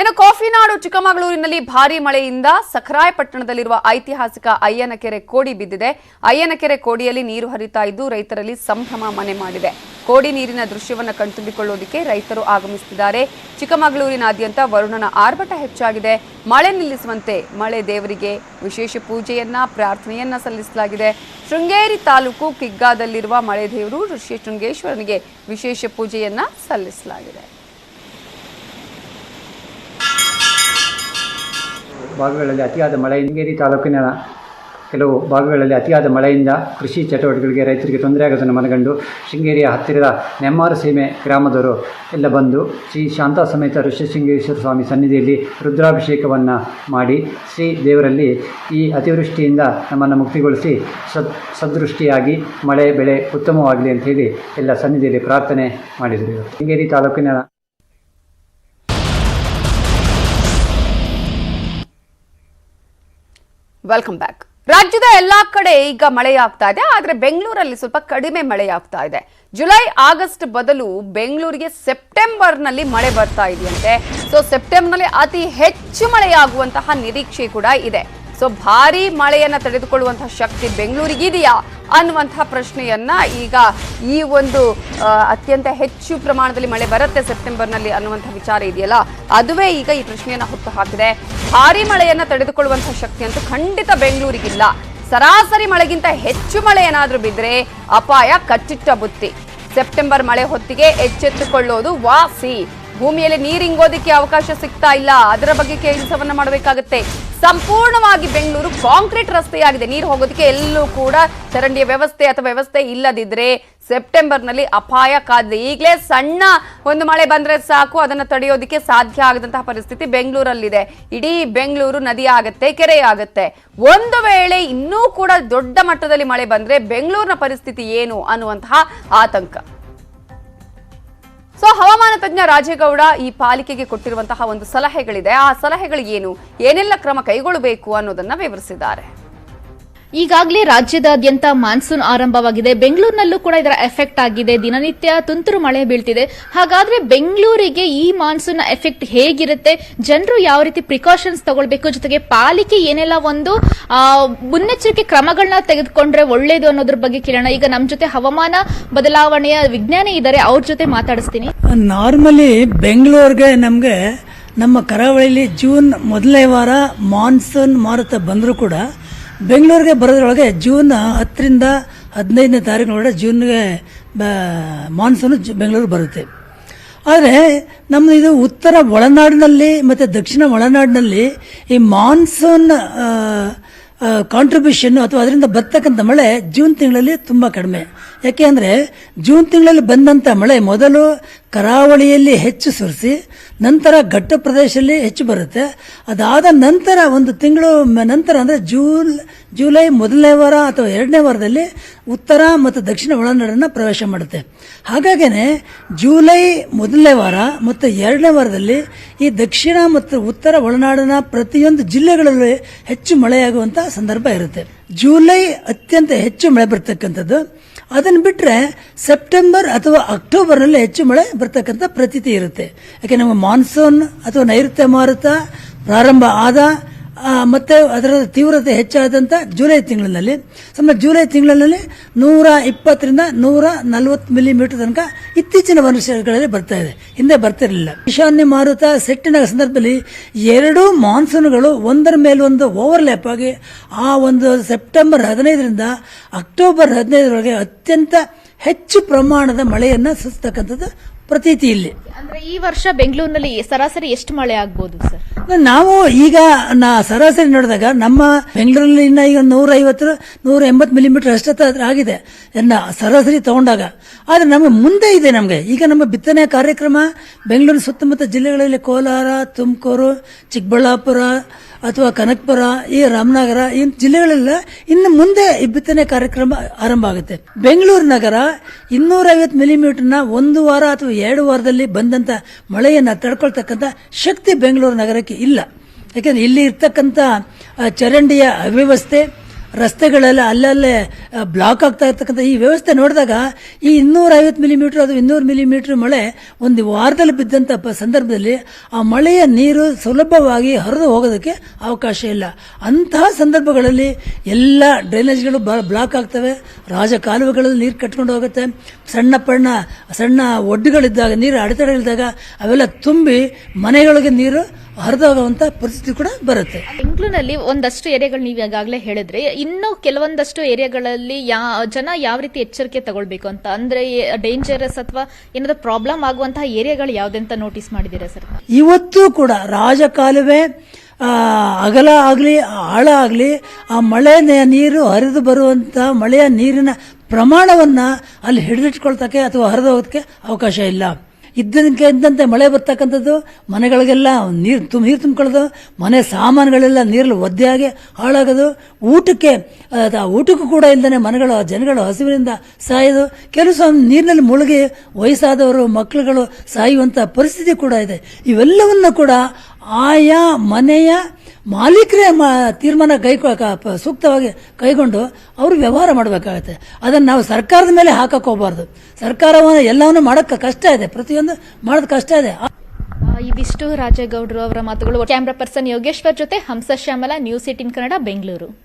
ಇನ್ನು ಕಾಫಿನಾಡು ಚಿಕ್ಕಮಗಳೂರಿನಲ್ಲಿ ಭಾರಿ ಮಳೆಯಿಂದ ಸಖರಾಯಪಟ್ಟಣದಲ್ಲಿರುವ ಐತಿಹಾಸಿಕ ಅಯ್ಯನಕೆರೆ ಕೋಡಿ ಬಿದ್ದಿದೆ. ಅಯ್ಯನಕೆರೆ ಕೋಡಿಯಲ್ಲಿ ನೀರು ಹರಿತಾ ಇದ್ದು ರೈತರಲ್ಲಿ ಸಂಭ್ರಮ ಮನೆ ಮಾಡಿದೆ. ಕೋಡಿ ನೀರಿನ ದೃಶ್ಯವನ್ನು ಕಣ್ತುಂಬಿಕೊಳ್ಳುವುದಕ್ಕೆ ರೈತರು ಆಗಮಿಸುತ್ತಿದ್ದಾರೆ. ಚಿಕ್ಕಮಗಳೂರಿನಾದ್ಯಂತ ವರುಣನ ಆರ್ಭಟ ಹೆಚ್ಚಾಗಿದೆ. ಮಳೆ ನಿಲ್ಲಿಸುವಂತೆ ಮಳೆ ದೇವರಿಗೆ ವಿಶೇಷ ಪೂಜೆಯನ್ನ, ಪ್ರಾರ್ಥನೆಯನ್ನ ಸಲ್ಲಿಸಲಾಗಿದೆ. ಶೃಂಗೇರಿ ತಾಲೂಕು ಕಿಗ್ಗಾದಲ್ಲಿರುವ ಮಳೆ ದೇವರು ಋಷಿ ಶೃಂಗೇಶ್ವರನಿಗೆ ವಿಶೇಷ ಪೂಜೆಯನ್ನ ಸಲ್ಲಿಸಲಾಗಿದೆ. ಭಾಗಗಳಲ್ಲಿ ಅತಿಯಾದ ಮಳೆ ಹಿಂಗೇರಿ ತಾಲೂಕಿನ ಕೆಲವು ಭಾಗಗಳಲ್ಲಿ ಅತಿಯಾದ ಮಳೆಯಿಂದ ಕೃಷಿ ಚಟುವಟಿಕೆಗಳಿಗೆ ರೈತರಿಗೆ ತೊಂದರೆ ಆಗೋದನ್ನು ಮನಗಂಡು ಶೃಂಗೇರಿಯ ಹತ್ತಿರದ ನೆಮ್ಮಾರು ಸೀಮೆ ಗ್ರಾಮದವರು ಎಲ್ಲ ಬಂದು ಶ್ರೀ ಶಾಂತಾ ಸಮೇತ ಋಷಶೃಂಗೇಶ್ವರ ಸ್ವಾಮಿ ಸನ್ನಿಧಿಯಲ್ಲಿ ರುದ್ರಾಭಿಷೇಕವನ್ನು ಮಾಡಿ ಶ್ರೀ ದೇವರಲ್ಲಿ ಈ ಅತಿವೃಷ್ಟಿಯಿಂದ ನಮ್ಮನ್ನು ಮುಕ್ತಿಗೊಳಿಸಿ ಸದ್ ಸದೃಷ್ಟಿಯಾಗಿ ಮಳೆ, ಬೆಳೆ ಉತ್ತಮವಾಗಲಿ ಅಂತ ಹೇಳಿ ಎಲ್ಲ ಸನ್ನಿಧಿಯಲ್ಲಿ ಪ್ರಾರ್ಥನೆ ಮಾಡಿದರು. ಶೃಂಗೇರಿ ತಾಲೂಕಿನ ವೆಲ್ಕಮ್ ಬ್ಯಾಕ್ ರಾಜ್ಯದ ಎಲ್ಲಾ ಕಡೆ ಈಗ ಮಳೆಯಾಗ್ತಾ ಇದೆ, ಆದರೆ ಬೆಂಗಳೂರಲ್ಲಿ ಸ್ವಲ್ಪ ಕಡಿಮೆ ಮಳೆಯಾಗ್ತಾ ಇದೆ. ಜುಲೈ, ಆಗಸ್ಟ್ ಬದಲು ಬೆಂಗಳೂರಿಗೆ ಸೆಪ್ಟೆಂಬರ್ನಲ್ಲಿ ಮಳೆ ಬರ್ತಾ ಇದೆಯಂತೆ. ಸೊ ಸೆಪ್ಟೆಂಬರ್ನಲ್ಲಿ ಅತಿ ಹೆಚ್ಚು ಮಳೆಯಾಗುವಂತಹ ನಿರೀಕ್ಷೆ ಕೂಡ ಇದೆ. ಸೊ ಭಾರಿ ಮಳೆಯನ್ನ ತಡೆದುಕೊಳ್ಳುವಂತಹ ಶಕ್ತಿ ಬೆಂಗಳೂರಿಗಿದೆಯಾ ಅನ್ನುವಂತಹ ಪ್ರಶ್ನೆಯನ್ನ ಈಗ ಈ ಒಂದು ಅತ್ಯಂತ ಹೆಚ್ಚು ಪ್ರಮಾಣದಲ್ಲಿ ಮಳೆ ಬರುತ್ತೆ ಸೆಪ್ಟೆಂಬರ್ನಲ್ಲಿ ಅನ್ನುವಂಥ ವಿಚಾರ ಇದೆಯಲ್ಲ, ಅದುವೇ ಈಗ ಈ ಪ್ರಶ್ನೆಯನ್ನ ಹುಟ್ಟು ಹಾಕಿದೆ. ಭಾರಿ ಮಳೆಯನ್ನ ತಡೆದುಕೊಳ್ಳುವಂತಹ ಶಕ್ತಿ ಅಂತೂ ಖಂಡಿತ ಬೆಂಗಳೂರಿಗಿಲ್ಲ. ಸರಾಸರಿ ಮಳೆಗಿಂತ ಹೆಚ್ಚು ಮಳೆ ಏನಾದ್ರೂ ಬಿದ್ರೆ ಅಪಾಯ ಕಚ್ಚಿಟ್ಟ ಬುತ್ತಿ. ಸೆಪ್ಟೆಂಬರ್ ಮಳೆ ಹೊತ್ತಿಗೆ ಎಚ್ಚೆತ್ತುಕೊಳ್ಳೋದು ವಾಸಿ. ಭೂಮಿಯಲ್ಲಿ ನೀರು ಇಂಗೋದಕ್ಕೆ ಅವಕಾಶ ಸಿಗ್ತಾ ಇಲ್ಲ. ಅದರ ಬಗ್ಗೆ ಕೆಲಸವನ್ನ ಮಾಡಬೇಕಾಗುತ್ತೆ. ಸಂಪೂರ್ಣವಾಗಿ ಬೆಂಗಳೂರು ಕಾಂಕ್ರೀಟ್ ರಸ್ತೆಯಾಗಿದೆ. ನೀರು ಹೋಗೋದಕ್ಕೆ ಎಲ್ಲೂ ಕೂಡ ಚರಂಡಿಯ ವ್ಯವಸ್ಥೆ ಅಥವಾ ವ್ಯವಸ್ಥೆ ಇಲ್ಲದಿದ್ರೆ ಸೆಪ್ಟೆಂಬರ್ನಲ್ಲಿ ಅಪಾಯ ಕಾದಿದೆ. ಈಗಲೇ ಸಣ್ಣ ಒಂದು ಮಳೆ ಬಂದ್ರೆ ಸಾಕು, ಅದನ್ನು ತಡೆಯೋದಕ್ಕೆ ಸಾಧ್ಯ ಆಗದಂತಹ ಪರಿಸ್ಥಿತಿ ಬೆಂಗಳೂರಲ್ಲಿದೆ. ಇಡೀ ಬೆಂಗಳೂರು ನದಿ ಆಗುತ್ತೆ, ಕೆರೆ ಆಗುತ್ತೆ. ಒಂದು ವೇಳೆ ಇನ್ನೂ ಕೂಡ ದೊಡ್ಡ ಮಟ್ಟದಲ್ಲಿ ಮಳೆ ಬಂದ್ರೆ ಬೆಂಗಳೂರಿನ ಪರಿಸ್ಥಿತಿ ಏನು ಅನ್ನುವಂತಹ ಆತಂಕ. ಸೊ ಹವಾಮಾನ ತಜ್ಞ ರಾಜೇಗೌಡ ಈ ಪಾಲಿಕೆಗೆ ಕೊಟ್ಟಿರುವಂತಹ ಒಂದು ಸಲಹೆಗಳಿದೆ. ಆ ಸಲಹೆಗಳು ಏನು? ಏನೆಲ್ಲ ಕ್ರಮ ಕೈಗೊಳ್ಳಬೇಕು ಅನ್ನೋದನ್ನ ವಿವರಿಸಿದ್ದಾರೆ. ಈಗಾಗಲೇ ರಾಜ್ಯದಾದ್ಯಂತ ಮಾನ್ಸೂನ್ ಆರಂಭವಾಗಿದೆ. ಬೆಂಗಳೂರಿನಲ್ಲೂ ಕೂಡ ಇದರ ಎಫೆಕ್ಟ್ ಆಗಿದೆ. ದಿನನಿತ್ಯ ತುಂತುರು ಮಳೆ ಬೀಳ್ತಿದೆ. ಹಾಗಾದ್ರೆ ಬೆಂಗಳೂರಿಗೆ ಈ ಮಾನ್ಸೂನ್ ಎಫೆಕ್ಟ್ ಹೇಗಿರುತ್ತೆ? ಜನರು ಯಾವ ರೀತಿ ಪ್ರಿಕಾಷನ್ಸ್ ತಗೊಳ್ಬೇಕು? ಜೊತೆಗೆ ಪಾಲಿಕೆ ಏನೆಲ್ಲ ಒಂದು ಮುನ್ನೆಚ್ಚರಿಕೆ ಕ್ರಮಗಳನ್ನ ತೆಗೆದುಕೊಂಡ್ರೆ ಒಳ್ಳೇದು ಅನ್ನೋದ್ರ ಬಗ್ಗೆ ಕೇಳೋಣ. ಈಗ ನಮ್ಮ ಜೊತೆ ಹವಾಮಾನ ಬದಲಾವಣೆಯ ವಿಜ್ಞಾನಿ ಇದ್ದಾರೆ ಅವ್ರ ಜೊತೆ ಮಾತಾಡಿಸ್ತೀನಿ. ನಾರ್ಮಲಿ ಬೆಂಗಳೂರಿಗೆ ನಮಗೆ ನಮ್ಮ ಕರಾವಳಿಲಿ ಜೂನ್ ಮೊದಲನೇ ವಾರ ಮಾನ್ಸೂನ್ ಮಾರುತ ಬಂದರೂ ಕೂಡ ಬೆಂಗಳೂರಿಗೆ ಬರೋದ್ರೊಳಗೆ ಜೂನ್ ಹತ್ತರಿಂದ ಹದಿನೈದನೇ ತಾರೀಕಿನೊಳಗೆ ಜೂನ್ಗೆ ಮಾನ್ಸೂನ್ ಬೆಂಗಳೂರು ಬರುತ್ತೆ. ಆದರೆ ನಮ್ಮ ಇದು ಉತ್ತರ ಒಳನಾಡಿನಲ್ಲಿ ಮತ್ತು ದಕ್ಷಿಣ ಒಳನಾಡಿನಲ್ಲಿ ಈ ಮಾನ್ಸೂನ್ ಕಾಂಟ್ರಿಬ್ಯೂಷನ್ನು ಅಥವಾ ಅದರಿಂದ ಬರ್ತಕ್ಕಂಥ ಮಳೆ ಜೂನ್ ತಿಂಗಳಲ್ಲಿ ತುಂಬ ಕಡಿಮೆ. ಯಾಕೆ ಅಂದರೆ ಜೂನ್ ತಿಂಗಳಲ್ಲಿ ಬಂದಂಥ ಮಳೆ ಮೊದಲು ಕರಾವಳಿಯಲ್ಲಿ ಹೆಚ್ಚು ಸುರಿಸಿ ನಂತರ ಘಟ್ಟ ಪ್ರದೇಶದಲ್ಲಿ ಹೆಚ್ಚು ಬರುತ್ತೆ. ಅದಾದ ನಂತರ ಒಂದು ತಿಂಗಳು ನಂತರ ಅಂದರೆ ಜೂಲ್, ಜುಲೈ ಮೊದಲನೇ ವಾರ ಅಥವಾ ಎರಡನೇ ವಾರದಲ್ಲಿ ಉತ್ತರ ಮತ್ತು ದಕ್ಷಿಣ ಒಳನಾಡನ್ನು ಪ್ರವೇಶ ಮಾಡುತ್ತೆ. ಹಾಗಾಗೇ ಜುಲೈ ಮೊದಲನೇ ವಾರ ಮತ್ತು ಎರಡನೇ ವಾರದಲ್ಲಿ ಈ ದಕ್ಷಿಣ ಮತ್ತು ಉತ್ತರ ಒಳನಾಡಿನ ಪ್ರತಿಯೊಂದು ಜಿಲ್ಲೆಗಳಲ್ಲಿ ಹೆಚ್ಚು ಮಳೆಯಾಗುವಂಥ ಸಂದರ್ಭ ಇರುತ್ತೆ. ಜುಲೈ ಅತ್ಯಂತ ಹೆಚ್ಚು ಮಳೆ ಬರ್ತಕ್ಕಂಥದ್ದು. ಅದನ್ನು ಬಿಟ್ಟರೆ ಸೆಪ್ಟೆಂಬರ್ ಅಥವಾ ಅಕ್ಟೋಬರ್ನಲ್ಲಿ ಹೆಚ್ಚು ಮಳೆ ಬರ್ತಕ್ಕಂಥ ಪ್ರತೀತಿ ಇರುತ್ತೆ. ಯಾಕೆ ನಮ್ಮ ಮಾನ್ಸೂನ್ ಅಥವಾ ನೈಋತ್ಯ ಮಾರುತ ಪ್ರಾರಂಭ ಆದ ಮತ್ತೆ ಅದರ ತೀವ್ರತೆ ಹೆಚ್ಚಾದಂಥ ಜುಲೈ ತಿಂಗಳಿನಲ್ಲಿ ಸಮ ಜುಲೈ ತಿಂಗಳಿನಲ್ಲಿ ನೂರ ಇಪ್ಪತ್ತರಿಂದ ನೂರ ನಲವತ್ತು ಮಿಲಿಮೀಟರ್ ತನಕ ಇತ್ತೀಚಿನ ವರ್ಷಗಳಲ್ಲಿ ಬರ್ತಾ ಇದೆ. ಹಿಂದೆ ಬರ್ತಿರಲಿಲ್ಲ. ಈಶಾನ್ಯ ಮಾರುತ ಸೆಟ್ಟಿನ ಸಂದರ್ಭದಲ್ಲಿ ಎರಡೂ ಮಾನ್ಸೂನ್ಗಳು ಒಂದರ ಮೇಲೊಂದು ಓವರ್ಲ್ಯಾಪ್ ಆಗಿ ಆ ಒಂದು ಸೆಪ್ಟೆಂಬರ್ ಹದಿನೈದರಿಂದ ಅಕ್ಟೋಬರ್ ಹದಿನೈದರೊಳಗೆ ಅತ್ಯಂತ ಹೆಚ್ಚು ಪ್ರಮಾಣದ ಮಳೆಯನ್ನು ಸುರಿಸ್ತಕ್ಕಂಥದ್ದು ಪ್ರತೀತಿ ಇಲ್ಲಿ. ಅಂದ್ರೆ ಈ ವರ್ಷ ಬೆಂಗಳೂರಿನಲ್ಲಿ ಸರಾಸರಿ ಎಷ್ಟು ಮಳೆ ಆಗ್ಬೋದು ಸರ್? ನಾವು ಈಗ ನಾ ಸರಾಸರಿ ನೋಡಿದಾಗ ನಮ್ಮ ಬೆಂಗಳೂರಲ್ಲಿ ಇನ್ನ ಈಗ ನೂರ ಐವತ್ತು ನೂರ ಎಂಬತ್ತು ಮಿಲಿಮೀಟರ್ ಅಷ್ಟತ್ತ ಆಗಿದೆ. ಎಲ್ಲ ಸರಾಸರಿ ತಗೊಂಡಾಗ. ಆದರೆ ನಮ್ಮ ಮುಂದೆ ಇದೆ ನಮಗೆ. ಈಗ ನಮ್ಮ ಬಿತ್ತನೆ ಕಾರ್ಯಕ್ರಮ ಬೆಂಗಳೂರು ಸುತ್ತಮುತ್ತ ಜಿಲ್ಲೆಗಳಲ್ಲಿ ಕೋಲಾರ ತುಮಕೂರು ಚಿಕ್ಕಬಳ್ಳಾಪುರ ಅಥವಾ ಕನಕಪುರ, ಈ ರಾಮನಗರ, ಈ ಜಿಲ್ಲೆಗಳೆಲ್ಲ ಇನ್ನು ಮುಂದೆ ಬಿತ್ತನೆ ಕಾರ್ಯಕ್ರಮ ಆರಂಭ ಆಗುತ್ತೆ. ಬೆಂಗಳೂರು ನಗರ ಇನ್ನೂರೈವತ್ತು ಮಿಲಿಮೀಟರ್ನ ಒಂದು ವಾರ ಅಥವಾ ಎರಡು ವಾರದಲ್ಲಿ ಬಂದಂತ ಮಳೆಯನ್ನು ತಡ್ಕೊಳ್ತಕ್ಕಂಥ ಶಕ್ತಿ ಬೆಂಗಳೂರು ನಗರಕ್ಕೆ ಇಲ್ಲ. ಯಾಕಂದ್ರೆ ಇಲ್ಲಿ ಇರ್ತಕ್ಕಂಥ ಚರಂಡಿಯ ಅವ್ಯವಸ್ಥೆ ರಸ್ತೆಗಳೆಲ್ಲ ಅಲ್ಲಲ್ಲೇ ಬ್ಲಾಕ್ ಆಗ್ತಾ ಇರ್ತಕ್ಕಂಥ ಈ ವ್ಯವಸ್ಥೆ ನೋಡಿದಾಗ ಈ ಇನ್ನೂರ ಐವತ್ತು ಮಿಲಿಮೀಟರ್ ಅದು ಇನ್ನೂರು ಮಿಲಿಮೀಟರ್ ಮಳೆ ಒಂದು ವಾರದಲ್ಲಿ ಬಿದ್ದಂಥ ಸಂದರ್ಭದಲ್ಲಿ ಆ ಮಳೆಯ ನೀರು ಸುಲಭವಾಗಿ ಹರಿದು ಹೋಗೋದಕ್ಕೆ ಅವಕಾಶ ಇಲ್ಲ. ಅಂತಹ ಸಂದರ್ಭಗಳಲ್ಲಿ ಎಲ್ಲ ಡ್ರೈನೇಜ್ಗಳು ಬ್ಲಾಕ್ ಆಗ್ತವೆ. ರಾಜ ಕಾಲುವೆಗಳಲ್ಲಿ ನೀರು ಕಟ್ಕೊಂಡು ಹೋಗುತ್ತೆ. ಸಣ್ಣ ಪಣ್ಣ, ಸಣ್ಣ ಒಡ್ಡುಗಳಿದ್ದಾಗ, ನೀರು ಅಡೆತಡೆಗಳಿದ್ದಾಗ ಅವೆಲ್ಲ ತುಂಬಿ ಮನೆಗಳಿಗೆ ನೀರು ಹರಿದೋಗುವಂಥ ಪರಿಸ್ಥಿತಿ ಕೂಡ ಬರುತ್ತೆ. ಬೆಂಗಳೂರಿನಲ್ಲಿ ಒಂದಷ್ಟು ಏರಿಯಾಗಳು ನೀವು ಈಗಾಗಲೇ ಹೇಳಿದ್ರೆ. ಇನ್ನು ಕೆಲವೊಂದಷ್ಟು ಏರಿಯಾಗಳಲ್ಲಿ ಯಾ ಜನ ಯಾವ ರೀತಿ ಎಚ್ಚರಿಕೆ ತಗೊಳ್ಬೇಕು ಅಂತ? ಅಂದ್ರೆ ಡೇಂಜರಸ್ ಅಥವಾ ಏನಾದ್ರು ಪ್ರಾಬ್ಲಮ್ ಆಗುವಂತಹ ಏರಿಯಾಗಳು ಯಾವ್ದಂತ ನೋಟಿಸ್ ಮಾಡಿದ್ದೀರಾ ಸರ್? ಇವತ್ತು ಕೂಡ ರಾಜಕಾಲುವೆ ಅಗಲ ಆಗಲಿ ಆಳ ಆಗಲಿ ಆ ಮಳೆ ನೀರು ಹರಿದು ಬರುವಂಥ ಮಳೆಯ ನೀರಿನ ಪ್ರಮಾಣವನ್ನು ಅಲ್ಲಿ ಹಿಡಿದಿಟ್ಕೊಳ್ತಕ್ಕೆ ಅಥವಾ ಹರಿದು ಹೋಗೋದಕ್ಕೆ ಅವಕಾಶ ಇಲ್ಲ. ಇದ್ದದಕ್ಕೆ ಇದ್ದಂತೆ ಮಳೆ ಬರ್ತಕ್ಕಂಥದ್ದು, ಮನೆಗಳಿಗೆಲ್ಲ ನೀರು ತುಂಬ ನೀರು ತುಂಬಿಕೊಳ್ಳೋದು, ಮನೆ ಸಾಮಾನುಗಳೆಲ್ಲ ನೀರಲ್ಲಿ ಒದ್ದೆಯಾಗಿ ಹಾಳಾಗೋದು, ಊಟಕ್ಕೆ ಊಟಕ್ಕೂ ಕೂಡ ಇಲ್ಲದೇ ಮನೆಗಳು, ಜನಗಳು ಹಸಿವಿನಿಂದ ಸಾಯೋದು, ಕೆಲವು ನೀರಿನಲ್ಲಿ ಮುಳುಗಿ ವಯಸ್ಸಾದವರು, ಮಕ್ಕಳುಗಳು ಸಾಯುವಂಥ ಪರಿಸ್ಥಿತಿ ಕೂಡ ಇದೆ. ಇವೆಲ್ಲವನ್ನು ಕೂಡ ಆಯಾ ಮನೆಯ ಮಾಲೀಕರೇ ಮಾ ತೀರ್ಮಾನ ಕೈ ಸೂಕ್ತವಾಗಿ ಕೈಗೊಂಡು ಅವರು ವ್ಯವಹಾರ ಮಾಡಬೇಕಾಗತ್ತೆ. ಅದನ್ನು ನಾವು ಸರ್ಕಾರದ ಮೇಲೆ ಹಾಕಕ್ಕೆ ಹೋಗಬಾರ್ದು. ಸರ್ಕಾರವನ್ನು ಎಲ್ಲವನ್ನು ಮಾಡೋಕ್ಕೆ ಕಷ್ಟ ಇದೆ. ಪ್ರತಿಯೊಂದು ಮಾಡೋದು ಕಷ್ಟ ಇದೆ. ಇದಿಷ್ಟು ರಾಜೇಗೌಡರು ಅವರ ಮಾತುಗಳು. ಕ್ಯಾಮ್ರಾ ಪರ್ಸನ್ ಯೋಗೇಶ್ವರ್ ಜೊತೆ ಹಂಸ ಶ್ಯಾಮಲ ನ್ಯೂಸ್ ಏಟಿನ್ ಕನ್ನಡ, ಬೆಂಗಳೂರು.